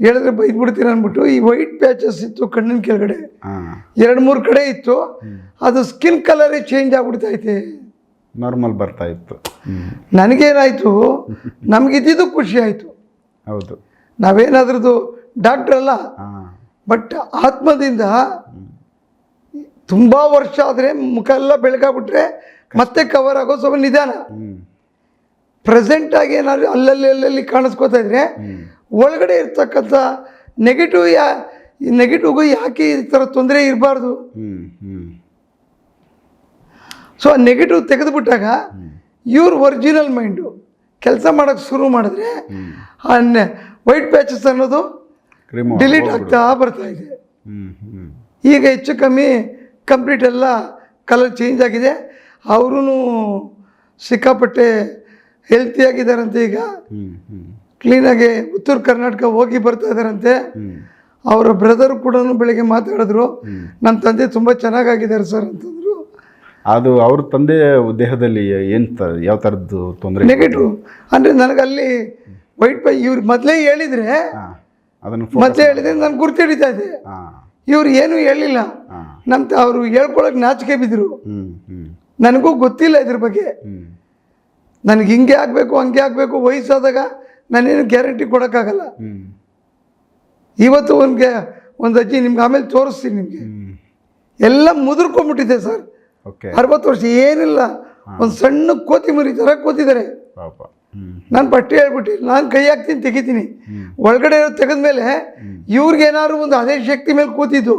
ಹೇಳಿದ್ರೆ ಬೈದ್ಬಿಡ್ತೀನಿ ಅಂದ್ಬಿಟ್ಟು ಈ ವೈಟ್ ಪ್ಯಾಚಸ್ ಇತ್ತು ಕಣ್ಣಿನ ಕೆಳಗಡೆ. ಹಾಂ. ಎರಡು ಮೂರು ಕಡೆ ಇತ್ತು. ಅದು ಸ್ಕಿನ್ ಕಲರೇ ಚೇಂಜ್ ಆಗ್ಬಿಡ್ತೈತೆ ನಾರ್ಮಲ್ ಬರ್ತಾ ಇತ್ತು. ನನಗೇನಾಯಿತು? ನಮಗಿದ್ದಿದ್ದು ಖುಷಿ ಆಯಿತು. ಹೌದು. ನಾವೇನಾದ್ರದ್ದು ಡಾಕ್ಟ್ರ್ ಅಲ್ಲ. ಬಟ್ ಆತ್ಮದಿಂದ ತುಂಬ ವರ್ಷ ಆದರೆ ಮುಖ ಎಲ್ಲ ಬೆಳಕಾಗ್ಬಿಟ್ರೆ ಮತ್ತೆ ಕವರ್ ಆಗೋ ಸ್ವಲ್ಪ ನಿಧಾನ. ಪ್ರೆಸೆಂಟಾಗಿ ಪ್ರೆಸೆಂಟ್ ಆಗಿ ಏನಾದ್ರು ಅಲ್ಲಲ್ಲಿ ಅಲ್ಲಲ್ಲಿ ಕಾಣಿಸ್ಕೋತಾ ಇದ್ರೆ ಒಳಗಡೆ ಇರ್ತಕ್ಕಂಥ ನೆಗೆಟಿವ್ ಯಾ ನೆಗೆಟಿವ್ಗೂ ಯಾಕೆ ಈ ಥರ ತೊಂದರೆ ಇರಬಾರ್ದು? ಸೊ ಆ ನೆಗೆಟಿವ್ ತೆಗೆದುಬಿಟ್ಟಾಗ ಇವ್ರ ಒರಿಜಿನಲ್ ಮೈಂಡು ಕೆಲಸ ಮಾಡೋಕ್ಕೆ ಶುರು ಮಾಡಿದ್ರೆ ಆ ವೈಟ್ ಪ್ಯಾಚಸ್ ಅನ್ನೋದು ಡಿಲೀಟ್ ಆಗ್ತಾ ಬರ್ತಾ ಇದೆ. ಈಗ ಹೆಚ್ಚು ಕಮ್ಮಿ ಕಂಪ್ಲೀಟ್ ಎಲ್ಲ ಕಲರ್ ಚೇಂಜ್ ಆಗಿದೆ. ಅವರೂ ಸಿಕ್ಕಾಪಟ್ಟೆ ಹೆಲ್ತಿಯಾಗಿದ್ದಾರಂತೆ ಈಗ. ಕ್ಲೀನಾಗಿ ಉತ್ತರ ಕರ್ನಾಟಕ ಹೋಗಿ ಬರ್ತಾ ಇದ್ದಾರಂತೆ. ಅವರ ಬ್ರದರ್ ಕೂಡ ಬೆಳಗ್ಗೆ ಮಾತಾಡಿದ್ರು. ನಮ್ಮ ತಂದೆ ತುಂಬ ಚೆನ್ನಾಗಾಗಿದ್ದಾರೆ ಸರ್ ಅಂತಂದರು. ಅದು ಅವ್ರ ತಂದೆ ದೇಹದಲ್ಲಿ ಏನು ಯಾವ ಥರದ್ದು ತೊಂದರೆ? ನೆಗೆಟಿವ್ ಅಂದರೆ ನನಗಲ್ಲಿ ವೈಟ್ ಪೈ ಇವ್ರು ಮೊದಲೇ ಹೇಳಿದರೆ ಅದನ್ನು ಮೊದಲೇ ಹೇಳಿದ್ರೆ ನಾನು ಗುರ್ತಿಡಿತಾ ಇದ್ದೆ ಇದೆ. ಇವ್ರು ಏನು ಹೇಳಿಲ್ಲ. ನಮ್ಮ ಅವರು ಹೇಳ್ಕೊಳಕ್ಕೆ ನಾಚಿಕೆ ಬಿದ್ರು. ನನಗೂ ಗೊತ್ತಿಲ್ಲ ಇದ್ರ ಬಗ್ಗೆ. ನನಗೆ ಹಿಂಗೆ ಆಗಬೇಕು ಹಂಗೆ ಆಗಬೇಕು ವಯಸ್ಸಾದಾಗ ನಾನೇನು ಗ್ಯಾರಂಟಿ ಕೊಡೋಕ್ಕಾಗಲ್ಲ. ಇವತ್ತು ಒಂದು ಒಂದು ಅಜ್ಜಿ ನಿಮ್ಗೆ ಆಮೇಲೆ ತೋರಿಸ್ತೀನಿ ನಿಮಗೆ. ಎಲ್ಲ ಮುದುರ್ಕೊಂಡ್ಬಿಟ್ಟಿದೆ ಸರ್. ಅರವತ್ತು ವರ್ಷ ಏನಿಲ್ಲ. ಒಂದು ಸಣ್ಣ ಕೋತಿ ಮರಿ ಥರ ಕೂತಿದ್ದಾರೆ. ನಾನು ಪಟ್ಟಿ ಹೇಳ್ಬಿಟ್ಟು ನಾನು ಕೈ ಹಾಕ್ತೀನಿ ತೆಗಿತೀನಿ. ಒಳಗಡೆ ಇರೋದು ತೆಗೆದ್ಮೇಲೆ ಇವ್ರಿಗೇನಾದ್ರು ಒಂದು ಅದೇ ಶಕ್ತಿ ಮೇಲೆ ಕೂತಿದ್ದು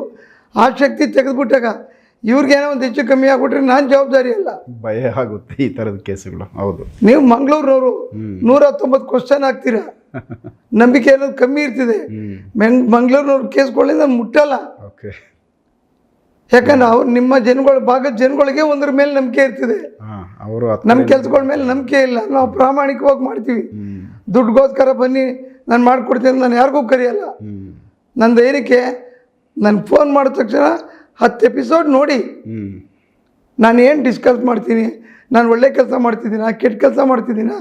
ಆ ಶಕ್ತಿ ತೆಗೆದ್ಬಿಟ್ಟಾಗ ಇವ್ರಿಗೇನೋ ಒಂದು ಹೆಚ್ಚು ಕಮ್ಮಿ ಆಗ್ಬಿಟ್ರೆ ನಾನು ಜವಾಬ್ದಾರಿ ಅಲ್ಲ. ಭಯ ಆಗುತ್ತೆ ಈ ಥರದ ಕೇಸುಗಳು. ಹೌದು. ನೀವು ಮಂಗಳೂರಿನವರು ನೂರ ಹತ್ತೊಂಬತ್ತು ಕ್ವಶನ್ ಹಾಕ್ತೀರಾ? ನಂಬಿಕೆ ಅನ್ನೋದು ಕಮ್ಮಿ ಇರ್ತಿದೆ. ಮಂಗಳೂರಿನವ್ರ ನಾನು ಮುಟ್ಟಲ್ಲ. ಓಕೆ ಯಾಕಂದ್ರೆ ಅವ್ರು ನಿಮ್ಮ ಜನಗಳ ಭಾಗದ ಜನಗಳಿಗೆ ಒಂದ್ರ ಮೇಲೆ ನಂಬಿಕೆ ಇರ್ತದೆ. ಅವರು ನಮ್ಮ ಕೆಲ್ಸಗಳ ಮೇಲೆ ನಂಬಿಕೆ ಇಲ್ಲ. ನಾವು ಪ್ರಾಮಾಣಿಕವಾಗಿ ಮಾಡ್ತೀವಿ. ದುಡ್ಡುಗೋಸ್ಕರ ಬನ್ನಿ ನಾನು ಮಾಡ್ಕೊಡ್ತೀನಿ ನಾನು ಯಾರಿಗೂ ಕರೆಯಲ್ಲ. ನನ್ನ ಧೈರ್ಯಕ್ಕೆ ನಾನು ಫೋನ್ ಮಾಡಿದ ತಕ್ಷಣ ಹತ್ತು ಎಪಿಸೋಡ್ ನೋಡಿ. ನಾನು ಏನು ಡಿಸ್ಕಸ್ ಮಾಡ್ತೀನಿ? ನಾನು ಒಳ್ಳೆ ಕೆಲಸ ಮಾಡ್ತಿದ್ದೀನ? ಕೆಟ್ಟ ಕೆಲಸ ಮಾಡ್ತಿದ್ದೀನ?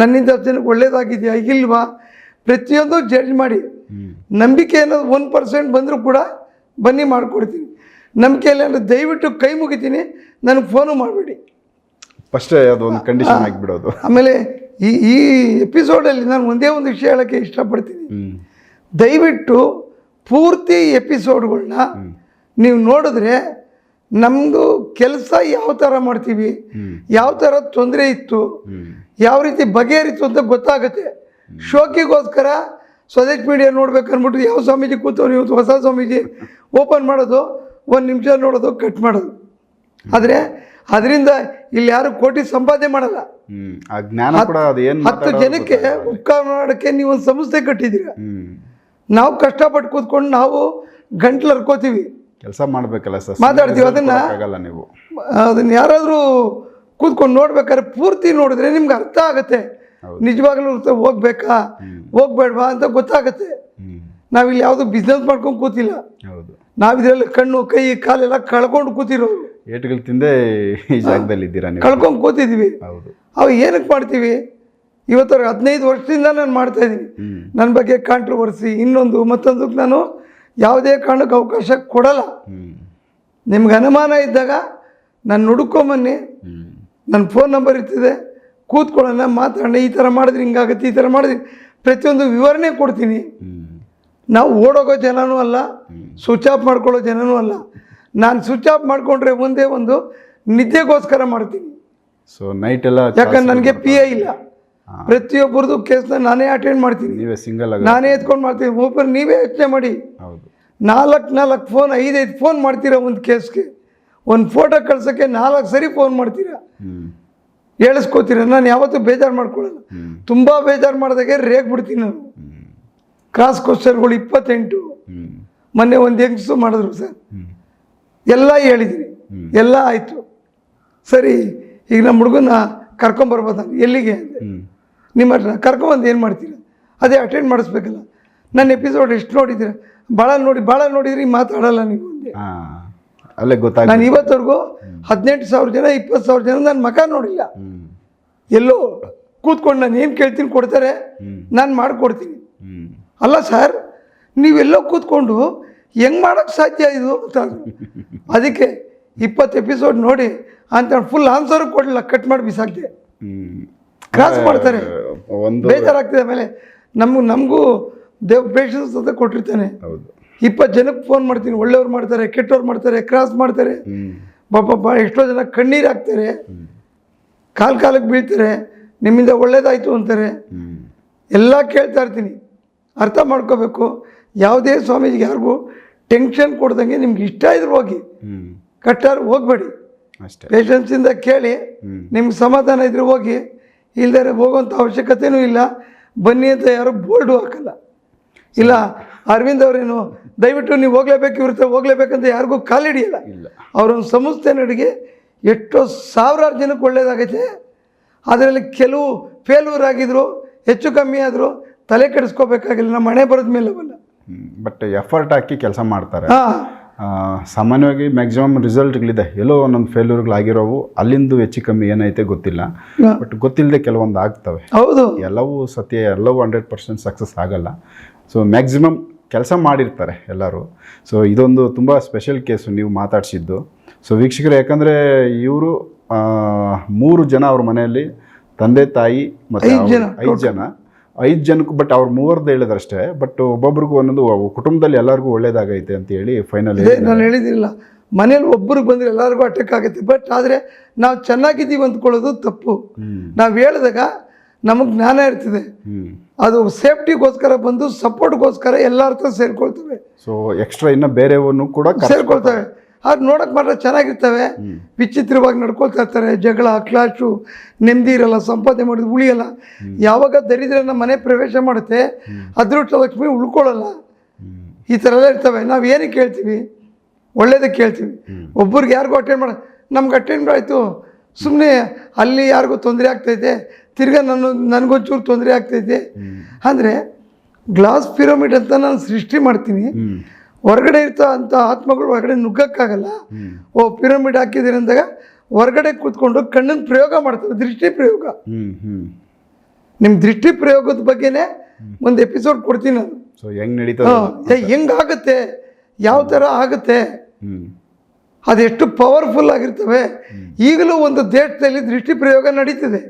ನನ್ನಿಂದ ಜನಕ್ಕೆ ಒಳ್ಳೇದಾಗಿದೆಯಾ? ಇಲ್ವಾ? ಪ್ರತಿಯೊಂದು ಜಡ್ಜ್ ಮಾಡಿ. ನಂಬಿಕೆ ಅನ್ನೋದು ಒನ್ ಪರ್ಸೆಂಟ್ ಬಂದರೂ ಕೂಡ ಬನ್ನಿ ಮಾಡಿಕೊಡ್ತೀನಿ. ನಂಬಿಕೆ ಇಲ್ಲ ಅಂದರೆ ದಯವಿಟ್ಟು ಕೈ ಮುಗಿತೀನಿ. ನನಗೆ ಫೋನು ಮಾಡಬೇಡಿ. ಫಸ್ಟೇ ಅದೊಂದು ಕಂಡೀಷನ್ ಆಗಿಬಿಡೋದು. ಆಮೇಲೆ ಈ ಈ ಎಪಿಸೋಡಲ್ಲಿ ನಾನು ಒಂದೇ ಒಂದು ವಿಷಯ ಹೇಳೋಕ್ಕೆ ಇಷ್ಟಪಡ್ತೀನಿ. ದಯವಿಟ್ಟು ಪೂರ್ತಿ ಎಪಿಸೋಡ್ಗಳನ್ನ ನೀವು ನೋಡಿದ್ರೆ ನಮ್ಮದು ಕೆಲಸ ಯಾವ ಥರ ಮಾಡ್ತೀವಿ ಯಾವ ಥರ ತೊಂದರೆ ಇತ್ತು ಯಾವ ರೀತಿ ಬಗೆಹರಿತು ಅಂತ ಗೊತ್ತಾಗುತ್ತೆ. ಶೋಕಿಗೋಸ್ಕರ ಸ್ವದೇಶ್ ಮೀಡಿಯಾ ನೋಡ್ಬೇಕು ಅಂದ್ಬಿಟ್ಟು ಯಾವ ಸ್ವಾಮೀಜಿ ಕೂತವ್ರು ಇವತ್ತು ಹೊಸ ಸ್ವಾಮೀಜಿ ಓಪನ್ ಮಾಡೋದು ಒಂದು ನಿಮಿಷ ನೋಡೋದು ಕಟ್ ಮಾಡೋದು. ಆದರೆ ಅದರಿಂದ ಇಲ್ಲಿ ಯಾರು ಕೋಟಿ ಸಂಪಾದನೆ ಮಾಡಲ್ಲ. ಹತ್ತು ಜನಕ್ಕೆ ಉಪಕಾರ ಮಾಡೋಕ್ಕೆ ನೀವು ಒಂದು ಸಂಸ್ಥೆ ಕಟ್ಟಿದ್ದೀರ? ನಾವು ಕಷ್ಟಪಟ್ಟು ಕೂತ್ಕೊಂಡು ನಾವು ಗಂಟ್ಲು ಹರ್ಕೋತೀವಿ. ಕೆಲಸ ಮಾಡಬೇಕಲ್ಲ ಸರ್ ಮಾತಾಡ್ತೀವಿ. ಅದನ್ನ ಆಗಲ್ಲ ನೀವು. ಅದನ್ನ ಯಾರಾದರೂ ಕೂತ್ಕೊಂಡು ನೋಡ್ಬೇಕಾದ್ರೆ ಪೂರ್ತಿ ನೋಡಿದ್ರೆ ನಿಮ್ಗೆ ಅರ್ಥ ಆಗುತ್ತೆ. ನಿಜವಾಗ್ಲೂ ಹೋಗ್ಬೇಕಾ? ಹೋಗ್ಬೇಡ್ವಾ ಅಂತ ಗೊತ್ತಾಗುತ್ತೆ. ನಾವಿಲ್ಲಿ ಯಾವುದು ಬಿಸ್ನೆಸ್ ಮಾಡ್ಕೊಂಡು ಕೂತಿಲ್ಲ. ಹೌದು. ನಾವಿದ್ರಲ್ಲಿ ಕಣ್ಣು ಕೈ ಕಾಲೆಲ್ಲ ಕಳ್ಕೊಂಡು ಕೂತಿರೋರು ಏಟುಗಳು ತಿಂದೆ ಈ ಜಾಗದಲ್ಲಿ ಇದ್ದೀರಾ ನೀವು? ಕಳ್ಕೊಂಡು ಕೂತಿದ್ವಿ. ಹೌದು. ಅವು ಏನಕ್ಕೆ ಮಾಡ್ತೀವಿ? ಇವತ್ತವ್ರಿಗೆ ಹದಿನೈದು ವರ್ಷದಿಂದ ನಾನು ಮಾಡ್ತಾ ಇದ್ದೀನಿ. ನನ್ನ ಬಗ್ಗೆ ಕಾಂಟ್ರವರ್ಸಿ ಇನ್ನೊಂದು ಮತ್ತೊಂದಕ್ಕೆ ನಾನು ಯಾವುದೇ ಕಾರಣಕ್ಕೆ ಅವಕಾಶ ಕೊಡಲ್ಲ. ನಿಮ್ಗೆ ಅನುಮಾನ ಇದ್ದಾಗ ನಾನು ಹುಡುಕೊಂಬನ್ನಿ ಹ್ಞೂ ನನ್ನ ಫೋನ್ ನಂಬರ್ ಇರ್ತಿದೆ. ಕೂತ್ಕೊಳ್ಳೋಣ ಮಾತಾಡೋಣ ಈ ಥರ ಮಾಡಿದ್ರೆ ಹಿಂಗಾಗುತ್ತೆ ಈ ಥರ ಮಾಡಿದ್ರೆ ಪ್ರತಿಯೊಂದು ವಿವರಣೆ ಕೊಡ್ತೀನಿ. ನಾವು ಓಡೋಗೋ ಜನನೂ ಅಲ್ಲ ಸ್ವಿಚ್ ಆಫ್ ಮಾಡ್ಕೊಳ್ಳೋ ಜನನೂ ಅಲ್ಲ. ನಾನು ಸ್ವಿಚ್ ಆಫ್ ಮಾಡಿಕೊಂಡ್ರೆ ಒಂದೇ ಒಂದು ನಿದ್ದೆಗೋಸ್ಕರ ಮಾಡ್ತೀನಿ. ಸೊ ನೈಟ್ ಎಲ್ಲ ಯಾಕಂದ್ರೆ ನನಗೆ ಪಿ ಎ ಇಲ್ಲ. ಪ್ರತಿಯೊಬ್ಬರದು ಕೇಸ್ನ ನಾನೇ ಅಟೆಂಡ್ ಮಾಡ್ತೀನಿ. ನೀವೇ ಸಿಂಗಲ್ ಆಗ ನಾನೇ ಎತ್ಕೊಂಡು ಮಾಡ್ತೀನಿ. ಒಬ್ಬರು ನೀವೇ ಯೋಚನೆ ಮಾಡಿ. ಹೌದು. ನಾಲ್ಕು ನಾಲ್ಕು ಫೋನ್ ಐದೈದು ಫೋನ್ ಮಾಡ್ತೀರಾ ಒಂದು ಕೇಸ್ಗೆ? ಒಂದು ಫೋಟೋ ಕಳ್ಸೋಕ್ಕೆ ನಾಲ್ಕು ಸರಿ ಫೋನ್ ಮಾಡ್ತೀರಾ? ಹೇಳಿಸ್ಕೋತೀರ ನಾನು ಯಾವತ್ತೂ ಬೇಜಾರು ಮಾಡ್ಕೊಳ್ಳಲ್ಲ. ತುಂಬ ಬೇಜಾರು ಮಾಡಿದಾಗೆ ರೇಗ್ ಬಿಡ್ತೀನಿ ನಾನು. ಕ್ರಾಸ್ ಕ್ವಶನ್ಗಳು ಇಪ್ಪತ್ತೆಂಟು. ಮೊನ್ನೆ ಒಂದು ಹೆಂಗಸು ಮಾಡಿದ್ರು ಸರ್. ಎಲ್ಲ ಹೇಳಿದ್ವಿ ಎಲ್ಲ ಆಯಿತು. ಸರಿ ಈಗ ನಮ್ಮ ಹುಡುಗನ ಕರ್ಕೊಂಬರ್ಬೋದು ಎಲ್ಲಿಗೆ ನಿಮ್ಮ ಹತ್ರ ಕರ್ಕೊಂಬಂದು ಏನು ಮಾಡ್ತೀರಾ? ಅದೇ ಅಟೆಂಡ್ ಮಾಡಿಸ್ಬೇಕಲ್ಲ. ನನ್ನ ಎಪಿಸೋಡ್ ಎಷ್ಟು ನೋಡಿದ್ದೀರಾ? ಭಾಳ ನೋಡಿ ಭಾಳ ನೋಡಿದ್ರಿ ಮಾತಾಡಲ್ಲ ನೀವು ಅಲ್ಲೇ ಗೊತ್ತಾಗ ನಾನು ಇವತ್ತವರೆಗೂ ಹದಿನೆಂಟು ಸಾವಿರ ಜನ ಇಪ್ಪತ್ತು ಸಾವಿರ ಜನ ನನ್ನ ಮಕ ನೋಡಿಲ್ಲ. ಎಲ್ಲೋ ಕೂತ್ಕೊಂಡು ನಾನು ಏನು ಕೇಳ್ತೀನಿ ಕೊಡ್ತಾರೆ. ನಾನು ಮಾಡಿಕೊಡ್ತೀನಿ. ಅಲ್ಲ ಸರ್ ನೀವೆಲ್ಲೋ ಕೂತ್ಕೊಂಡು ಹೆಂಗೆ ಮಾಡೋಕ್ಕೆ ಸಾಧ್ಯ ಇದು ಅಂತ. ಅದಕ್ಕೆ ಇಪ್ಪತ್ತು ಎಪಿಸೋಡ್ ನೋಡಿ ಅಂತ ಫುಲ್ ಆನ್ಸರ್ ಕೊಡಲಿಲ್ಲ ಕಟ್ ಮಾಡಿ ಬಿಸಾಕಿದೆ. ಕ್ರಾಸ್ ಮಾಡ್ತಾರೆ. ಒಂದು ಬೇಜಾರಾಗ್ತದೆ ಆಮೇಲೆ ನಮಗೂ ನಮಗೂ ದೇವ್ ಪೇಷನ್ಸ್ ಅಂತ ಕೊಟ್ಟಿರ್ತಾನೆ. ಇಪ್ಪತ್ತು ಜನಕ್ಕೆ ಫೋನ್ ಮಾಡ್ತೀನಿ ಒಳ್ಳೆಯವ್ರು ಮಾಡ್ತಾರೆ ಕೆಟ್ಟವ್ರು ಮಾಡ್ತಾರೆ ಕ್ರಾಸ್ ಮಾಡ್ತಾರೆ. ಪಾಪ ಎಷ್ಟೋ ಜನ ಕಣ್ಣೀರು ಹಾಕ್ತಾರೆ. ಕಾಲು ಕಾಲಕ್ಕೆ ಬೀಳ್ತಾರೆ ನಿಮ್ಮಿಂದ ಒಳ್ಳೇದಾಯಿತು ಅಂತಾರೆ. ಎಲ್ಲ ಕೇಳ್ತಾ ಇರ್ತೀನಿ. ಅರ್ಥ ಮಾಡ್ಕೋಬೇಕು. ಯಾವುದೇ ಸ್ವಾಮೀಜಿಗೆ ಯಾರಿಗೂ ಟೆನ್ಷನ್ ಕೊಡ್ದಂಗೆ ನಿಮ್ಗೆ ಇಷ್ಟ ಇದ್ರೆ ಹೋಗಿ. ಕಟ್ಟಾರು ಹೋಗ್ಬೇಡಿ. ಅಷ್ಟೇ. ಪೇಷನ್ಸಿಂದ ಕೇಳಿ ನಿಮ್ಗೆ ಸಮಾಧಾನ ಇದ್ರೆ ಹೋಗಿ. ಇಲ್ದರೆ ಹೋಗುವಂಥ ಅವಶ್ಯಕತೆನೂ ಇಲ್ಲ. ಬನ್ನಿ ಅಂತ ಯಾರು ಬೋರ್ಡು ಹಾಕಲ್ಲ. ಇಲ್ಲ ಅರವಿಂದ್ ಅವರೇನು ದಯವಿಟ್ಟು ನೀವು ಹೋಗ್ಲೇಬೇಕು ಇವ್ರ ಹೋಗ್ಲೇಬೇಕಂತ ಯಾರಿಗೂ ಕಾಲಿಡಿಯಲ್ಲ ಇಲ್ಲ. ಅವರೊಂದು ಸಂಸ್ಥೆ ನಡಿಗೆ ಎಷ್ಟೋ ಸಾವಿರಾರು ಜನಕ್ಕೆ ಒಳ್ಳೇದಾಗೈತೆ. ಅದರಲ್ಲಿ ಕೆಲವು ಫೇಲ್ಯೂರ್ ಆಗಿದ್ರು ಹೆಚ್ಚು ಕಮ್ಮಿ ಆದರೂ ತಲೆ ಕೆಡಿಸ್ಕೋಬೇಕಾಗಿಲ್ಲ ನಮ್ಮ ಮನೆ ಬರೋದ ಮೇಲೆ ಅವಲ್ಲ ಬಟ್ ಎಫರ್ಟ್ ಹಾಕಿ ಕೆಲಸ ಮಾಡ್ತಾರೆ. ಸಾಮಾನ್ಯವಾಗಿ ಮ್ಯಾಕ್ಸಿಮಮ್ ರಿಸಲ್ಟ್ಗಳಿದೆ ಎಲ್ಲೋ ಒಂದೊಂದು ಫೇಲ್ಯೂರ್ಗಳಾಗಿರೋವು ಅಲ್ಲಿಂದು ಹೆಚ್ಚು ಕಮ್ಮಿ ಏನೈತೆ ಗೊತ್ತಿಲ್ಲ. ಬಟ್ ಗೊತ್ತಿಲ್ಲದೆ ಕೆಲವೊಂದು ಆಗ್ತವೆ. ಹೌದು. ಎಲ್ಲವೂ ಸತ್ಯ ಎಲ್ಲವೂ ಹಂಡ್ರೆಡ್ ಪರ್ಸೆಂಟ್ ಸಕ್ಸಸ್ ಆಗಲ್ಲ. ಸೊ ಮ್ಯಾಕ್ಸಿಮಮ್ ಕೆಲಸ ಮಾಡಿರ್ತಾರೆ ಎಲ್ಲರೂ. ಸೊ ಇದೊಂದು ತುಂಬ ಸ್ಪೆಷಲ್ ಕೇಸು ನೀವು ಮಾತಾಡಿಸಿದ್ದು. ಸೊ ವೀಕ್ಷಕರು ಯಾಕಂದರೆ ಇವರು ಮೂರು ಜನ ಅವ್ರ ಮನೆಯಲ್ಲಿ ತಂದೆ ತಾಯಿ ಮತ್ತು ಐದು ಜನ, ಐದು ಜನಕ್ಕೆ ಬಟ್ ಅವ್ರು ಮೂವರ್ದು ಹೇಳಿದ್ರಷ್ಟೇ ಬಟ್ ಒಬ್ಬೊಬ್ರಿಗೂ ಒಂದೊಂದು ಕುಟುಂಬದಲ್ಲಿ ಎಲ್ಲರಿಗೂ ಒಳ್ಳೇದಾಗೈತೆ ಅಂತ ಹೇಳಿ ಫೈನಲ್ ನಾನು ಹೇಳಿದಿಲ್ಲ ಮನೇಲಿ ಒಬ್ಬರಿಗೆ ಬಂದರೆ ಎಲ್ಲರಿಗೂ ಅಟ್ಯಾಕ್ ಆಗುತ್ತೆ ಬಟ್ ಆದರೆ ನಾವು ಚೆನ್ನಾಗಿದ್ದೀವಿ ಅಂದ್ಕೊಳ್ಳೋದು ತಪ್ಪು. ನಾವು ಹೇಳಿದಾಗ ನಮಗೆ ಜ್ಞಾನ ಇರ್ತದೆ. ಅದು ಸೇಫ್ಟಿಗೋಸ್ಕರ ಬಂದು ಸಪೋರ್ಟ್ಗೋಸ್ಕರ ಎಲ್ಲರ ಹತ್ರ ಸೇರ್ಕೊಳ್ತವೆ. ಸೊ ಎಕ್ಸ್ಟ್ರಾ ಇನ್ನು ಬೇರೆ ಕೂಡ ಸೇರ್ಕೊಳ್ತವೆ. ಅದು ನೋಡೋಕ್ಕೆ ಮಾತ್ರ ಚೆನ್ನಾಗಿರ್ತವೆ. ವಿಚಿತ್ರವಾಗಿ ನಡ್ಕೊಳ್ತಾ ಇರ್ತಾರೆ. ಜಗಳ ಕ್ಲಾಶು ನೆಮ್ಮದಿ ಇರಲ್ಲ ಸಂಪಾದನೆ ಮಾಡಿದ ಉಳಿಯಲ್ಲ. ಯಾವಾಗ ದರಿದ್ರನ ಮನೆ ಪ್ರವೇಶ ಮಾಡುತ್ತೆ ಅದೃಷ್ಟ ಲಕ್ಷ್ಮಿ ಉಳ್ಕೊಳ್ಳಲ್ಲ. ಈ ಥರ ಎಲ್ಲ ಇರ್ತವೆ. ನಾವು ಏನಕ್ಕೆ ಕೇಳ್ತೀವಿ ಒಳ್ಳೇದಕ್ಕೆ ಕೇಳ್ತೀವಿ ಒಬ್ಬರಿಗೆ ಯಾರಿಗೂ ಅಟೆಂಡ್ ಮಾಡ ನಮ್ಗೆ ಅಟೆಂಡ್ ಆಯಿತು. ಸುಮ್ಮನೆ ಅಲ್ಲಿ ಯಾರಿಗೂ ತೊಂದರೆ ಆಗ್ತೈತೆ ತಿರ್ಗಾ ನನ್ನ ನನಗೊಂಚೂರು ತೊಂದರೆ ಆಗ್ತೈತೆ. ಅಂದರೆ ಗ್ಲಾಸ್ ಪಿರಮಿಡ್ ಅಂತ ನಾನು ಸೃಷ್ಟಿ ಮಾಡ್ತೀನಿ. ಹೊರಗಡೆ ಇರ್ತಾ ಅಂತ ಆತ್ಮಗಳು ಹೊರಗಡೆ ನುಗ್ಗಕ್ಕಾಗಲ್ಲ. ಓ ಪಿರಮಿಡ್ ಹಾಕಿದ್ದೀರಿ ಅಂದಾಗ ಹೊರಗಡೆ ಕೂತ್ಕೊಂಡು ಕಣ್ಣಿನ ಪ್ರಯೋಗ ಮಾಡ್ತಾರೆ ದೃಷ್ಟಿ ಪ್ರಯೋಗ. ನಿಮ್ಮ ದೃಷ್ಟಿ ಪ್ರಯೋಗದ ಬಗ್ಗೆನೇ ಒಂದು ಎಪಿಸೋಡ್ ಕೊಡ್ತೀನಿ ನಾನು. ಸೊ ಹೆಂಗ್ ನಡೀತದೆ ಹೆಂಗಾಗುತ್ತೆ ಯಾವ ಥರ ಆಗುತ್ತೆ? ಅದೆಷ್ಟು ಪವರ್ಫುಲ್ ಆಗಿರ್ತವೆ? ಈಗಲೂ ಒಂದು ದೇಶದಲ್ಲಿ ದೃಷ್ಟಿ ಪ್ರಯೋಗ ನಡೀತಿದೆ.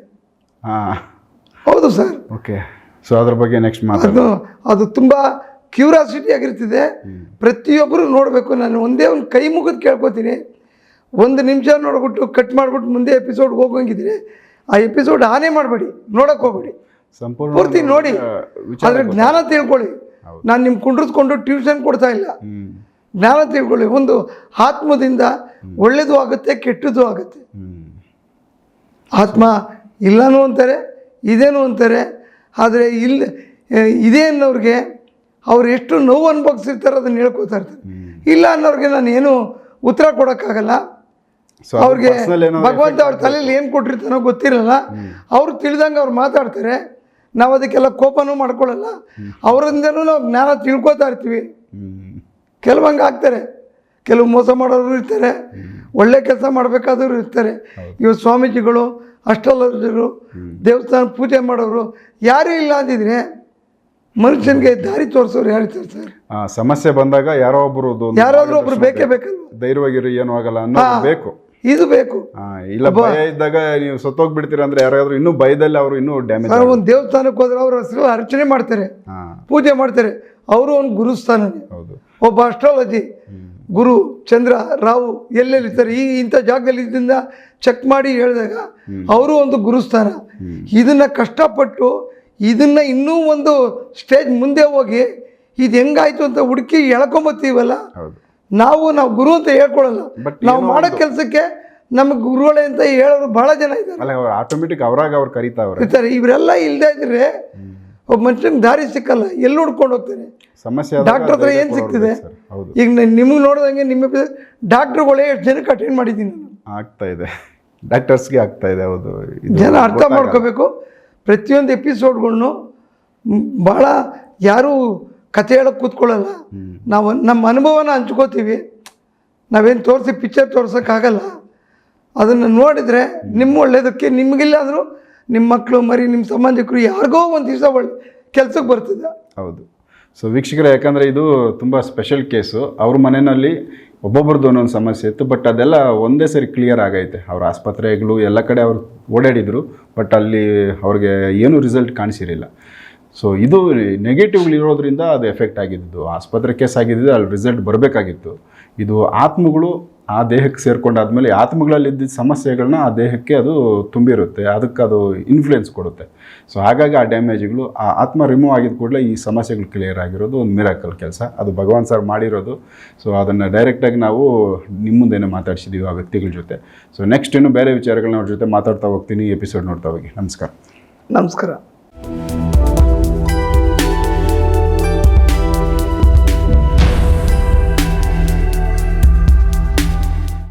ಹಾ. ಹೌದು ಸರ್. ಓಕೆ ಸೊ ಅದ್ರ ಬಗ್ಗೆ ನೆಕ್ಸ್ಟ್ ಮಾತಾಡ ಅದು ಅದು ತುಂಬ ಕ್ಯೂರಾಸಿಟಿ ಆಗಿರ್ತಿದೆ. ಪ್ರತಿಯೊಬ್ಬರು ನೋಡಬೇಕು. ನಾನು ಒಂದೇ ಒಂದು ಕೈ ಮುಗಿದು ಕೇಳ್ಕೊತೀನಿ. ಒಂದು ನಿಮಿಷ ನೋಡ್ಬಿಟ್ಟು ಕಟ್ ಮಾಡಿಬಿಟ್ಟು ಮುಂದೆ ಎಪಿಸೋಡ್ಗೆ ಹೋಗೋಂಗಿದ್ರೆ ಆ ಎಪಿಸೋಡ್ ಆನೆ ಮಾಡಬೇಡಿ. ನೋಡಕ್ಕೆ ಹೋಗ್ಬೇಡಿ. ಸಂಪೂರ್ಣ ಪೂರ್ತಿ ನೋಡಿ. ಆದರೆ ಅದ್ರ ಜ್ಞಾನ ತಿಳ್ಕೊಳ್ಳಿ. ನಾನು ನಿಮ್ಮ ಕುಂಡ್ರಿಸ್ಕೊಂಡು ಟ್ಯೂಷನ್ ಕೊಡ್ತಾ ಇಲ್ಲ. ಜ್ಞಾನ ತಿಳ್ಕೊಳ್ಳಿ. ಒಂದು ಆತ್ಮದಿಂದ ಒಳ್ಳೇದು ಆಗುತ್ತೆ ಕೆಟ್ಟದ್ದು ಆಗುತ್ತೆ. ಆತ್ಮ ಇಲ್ಲನೂ ಅಂತಾರೆ ಇದೇನು ಅಂತಾರೆ. ಆದರೆ ಇಲ್ಲಿ ಇದೇ ಅನ್ನೋರಿಗೆ ಅವ್ರು ಎಷ್ಟು ನೋವು ಅನುಭವಿಸಿರ್ತಾರೆ ಅದನ್ನು ಹೇಳ್ಕೊತಾ ಇರ್ತಾರೆ ಇಲ್ಲ ಅನ್ನೋರಿಗೆ ನಾನು ಏನು ಉತ್ತರ ಕೊಡೋಕ್ಕಾಗಲ್ಲ. ಅವ್ರಿಗೆ ಭಗವಂತ ಅವ್ರ ತಲೆಯಲ್ಲಿ ಏನು ಕೊಟ್ಟಿರ್ತಾನೋ ಗೊತ್ತಿರಲ್ಲ. ಅವ್ರು ತಿಳಿದಂಗೆ ಅವ್ರು ಮಾತಾಡ್ತಾರೆ. ನಾವು ಅದಕ್ಕೆಲ್ಲ ಕೋಪನೂ ಮಾಡ್ಕೊಳ್ಳಲ್ಲ. ಅವರಿಂದನೂ ನಾವು ಜ್ಞಾನ ತಿಳ್ಕೊತಾ ಇರ್ತೀವಿ. ಕೆಲವಂಗೆ ಆಗ್ತಾರೆ. ಕೆಲವು ಮೋಸ ಮಾಡೋರು ಇರ್ತಾರೆ. ಒಳ್ಳೆ ಕೆಲಸ ಮಾಡಬೇಕಾದವರು ಇರ್ತಾರೆ. ಇವ ಸ್ವಾಮೀಜಿಗಳು ಅಷ್ಟಲರು ದೇವಸ್ಥಾನ ಪೂಜೆ ಮಾಡೋರು ಯಾರೂ ಇಲ್ಲ ಅಂದಿದ್ರೆ ಮನುಷ್ಯನಿಗೆ ದಾರಿ ತೋರಿಸೋರು ಯಾರು ಸರ್? ಆ, ಸಮಸ್ಯೆ ಬಂದಾಗ ಯಾರೋ ಒಬ್ರು ಯಾರಾದ್ರೂ ಯಾರಾದರೂ ಒಬ್ರು ಬೇಕೇ ಬೇಕಲ್ವ? ಧೈರ್ಯವಾಗಿರು ಏನೂ ಆಗಲ್ಲ ಅನ್ನೋದು ಬೇಕು. ಇದು ಬೇಕು. ಆ, ಇಲ್ಲ ಭಯ ಇದ್ದಾಗ ನೀವು ಸತ್ತೋಗ್ಬಿಡ್ತೀರ ಅಂದ್ರೆ ಯಾರಾದ್ರೂ ಇನ್ನೂ ಭಯದಲ್ಲಿ ಅವರು ಇನ್ನೂ ಡ್ಯಾಮೇಜ್ ಸರ್ ಒಂದು ದೇವಸ್ಥಾನಕ್ಕೆ ಹೋದ್ರೆ ಅವ್ರ ಹೆಸರು ಅರ್ಚನೆ ಮಾಡ್ತಾರೆ ಹಾ. ಪೂಜೆ ಮಾಡ್ತಾರೆ. ಅವರು ಒಂದು ಗುರುಸ್ಥಾನ ಹೌದು. ಒಬ್ಬ ಅಸ್ಟ್ರಾಲಜಿ ಗುರು ಚಂದ್ರ ರಾವು ಎಲ್ಲೆಲ್ಲಿರ್ತಾರೆ ಈ ಇಂಥ ಜಾಗದಲ್ಲಿ ಇದನ್ನ ಚೆಕ್ ಮಾಡಿ ಹೇಳಿದಾಗ ಅವರು ಒಂದು ಗುರುಸ್ಥಾನ. ಇದನ್ನ ಕಷ್ಟಪಟ್ಟು ಇದನ್ನ ಇನ್ನೂ ಒಂದು ಸ್ಟೇಜ್ ಮುಂದೆ ಹೋಗಿ ಇದು ಹೆಂಗಾಯ್ತು ಅಂತ ಹುಡುಕಿ ಎಳ್ಕೊಂಬತ್ತೀವಲ್ಲ? ನಾವು ನಾವು ಗುರು ಅಂತ ಹೇಳ್ಕೊಳಲ್ಲ. But ನಾವು ಮಾಡೋ ಕೆಲಸಕ್ಕೆ ನಮ್ಗೆ ಗುರುಗಳೇ ಅಂತ ಹೇಳೋರು ಬಹಳ ಜನ ಇದ್ದಾರೆ. ಆಟೋಮೆಟಿಕ್ ಅವ್ರಾಗ ಅವ್ರು ಕರಿತಾವ್ರೆ. ಇರ್ತಾರೆ. ಇವರೆಲ್ಲ ಇಲ್ಲದೆ ಇದ್ರೆ ಒಬ್ಬ ಮನುಷ್ಯನ ದಾರಿ ಸಿಕ್ಕಲ್ಲ ಎಲ್ಲಿ ಹುಡ್ಕೊಂಡು ಹೋಗ್ತೇನೆ ಸಮಸ್ಯೆ ಡಾಕ್ಟರ್ ಹತ್ರ ಏನು ಸಿಗ್ತಿದೆ? ಈಗ ನಿಮಗೆ ನೋಡಿದಂಗೆ ನಿಮ್ಮ ಡಾಕ್ಟ್ರುಗಳೇ ಎಷ್ಟು ಜನಕ್ಕೆ ಅಟೆಂಡ್ ಮಾಡಿದ್ದೀನಿ ಆಗ್ತಾ ಇದೆ. ಡಾಕ್ಟರ್ಸ್ಗೆ ಆಗ್ತಾ ಇದೆ ಹೌದು. ಜನ ಅರ್ಥ. ಮಾಡ್ಕೋಬೇಕು. ಪ್ರತಿಯೊಂದು ಎಪಿಸೋಡ್ಗಳ್ನು ಭಾಳ ಯಾರೂ ಕತೆ ಹೇಳಕ್ಕೆ ಕೂತ್ಕೊಳ್ಳಲ್ಲ. ನಾವು ನಮ್ಮ ಅನುಭವನ ಹಂಚ್ಕೋತೀವಿ. ನಾವೇನು ತೋರಿಸಿ ಪಿಕ್ಚರ್ ತೋರ್ಸೋಕ್ಕಾಗಲ್ಲ. ಅದನ್ನು ನೋಡಿದರೆ ನಿಮ್ಮ ಒಳ್ಳೆಯದಕ್ಕೆ ನಿಮಗಿಲ್ಲಾದರೂ ನಿಮ್ಮ ಮಕ್ಕಳು ಮರಿ ನಿಮ್ಮ ಸಂಬಂಧಿಕರು ಯಾರಿಗೋ ಒಂದು ದಿವಸ ಒಳ್ಳೆ ಕೆಲಸಕ್ಕೆ ಬರ್ತದೆ ಹೌದು. ಸೊ ವೀಕ್ಷಕರೇ ಯಾಕಂದರೆ ಇದು ತುಂಬ ಸ್ಪೆಷಲ್ ಕೇಸು ಅವ್ರ ಮನೆಯಲ್ಲಿ ಒಬ್ಬೊಬ್ರದ್ದು ಒಂದೊಂದು ಸಮಸ್ಯೆ ಇತ್ತು ಬಟ್ ಅದೆಲ್ಲ ಒಂದೇ ಸರಿ ಕ್ಲಿಯರ್ ಆಗೈತೆ. ಅವ್ರ ಆಸ್ಪತ್ರೆಗಳು ಎಲ್ಲ ಕಡೆ ಅವ್ರು ಓಡಾಡಿದರು ಬಟ್ ಅಲ್ಲಿ ಅವ್ರಿಗೆ ಏನೂ ರಿಸಲ್ಟ್ ಕಾಣಿಸಿರಲಿಲ್ಲ. ಸೊ ಇದು ನೆಗೆಟಿವ್ಗಳು ಇರೋದ್ರಿಂದ ಅದು ಎಫೆಕ್ಟ್ ಆಗಿದ್ದು, ಆಸ್ಪತ್ರೆ ಕೇಸ್ ಆಗಿದ್ದು, ಅಲ್ಲಿ ರಿಸಲ್ಟ್ ಬರಬೇಕಾಗಿತ್ತು. ಇದು ಆತ್ಮಗಳು ಆ ದೇಹಕ್ಕೆ ಸೇರ್ಕೊಂಡಾದ್ಮೇಲೆ ಆತ್ಮಗಳಲ್ಲಿದ್ದ ಸಮಸ್ಯೆಗಳನ್ನ ಆ ದೇಹಕ್ಕೆ ಅದು ತುಂಬಿರುತ್ತೆ, ಅದಕ್ಕೆ ಅದು ಇನ್ಫ್ಲುಯೆನ್ಸ್ ಕೊಡುತ್ತೆ. ಸೊ ಹಾಗಾಗಿ ಆ ಡ್ಯಾಮೇಜ್ಗಳು ಆ ಆತ್ಮ ರಿಮೂವ್ ಆಗಿದ ಕೂಡಲೇ ಈ ಸಮಸ್ಯೆಗಳು ಕ್ಲಿಯರ್ ಆಗಿರೋದು ಒಂದು ಮಿರಾಕಲ್ ಕೆಲಸ. ಅದು ಭಗವಾನ್ ಸರ್ ಮಾಡಿರೋದು. ಸೊ ಅದನ್ನು ಡೈರೆಕ್ಟಾಗಿ ನಾವು ನಿಮ್ಮ ಮುಂದೆನೇ ಮಾತಾಡ್ಸಿದ್ದೀವಿ ಆ ವ್ಯಕ್ತಿಗಳ ಜೊತೆ. ಸೊ ನೆಕ್ಸ್ಟ್ ಇನ್ನು ಬೇರೆ ವಿಚಾರಗಳನ್ನ ಅವ್ರ ಜೊತೆ ಮಾತಾಡ್ತಾ ಹೋಗ್ತೀನಿ ಎಪಿಸೋಡ್ ನೋಡ್ತಾ ಹೋಗಿ. ನಮಸ್ಕಾರ. ನಮಸ್ಕಾರ.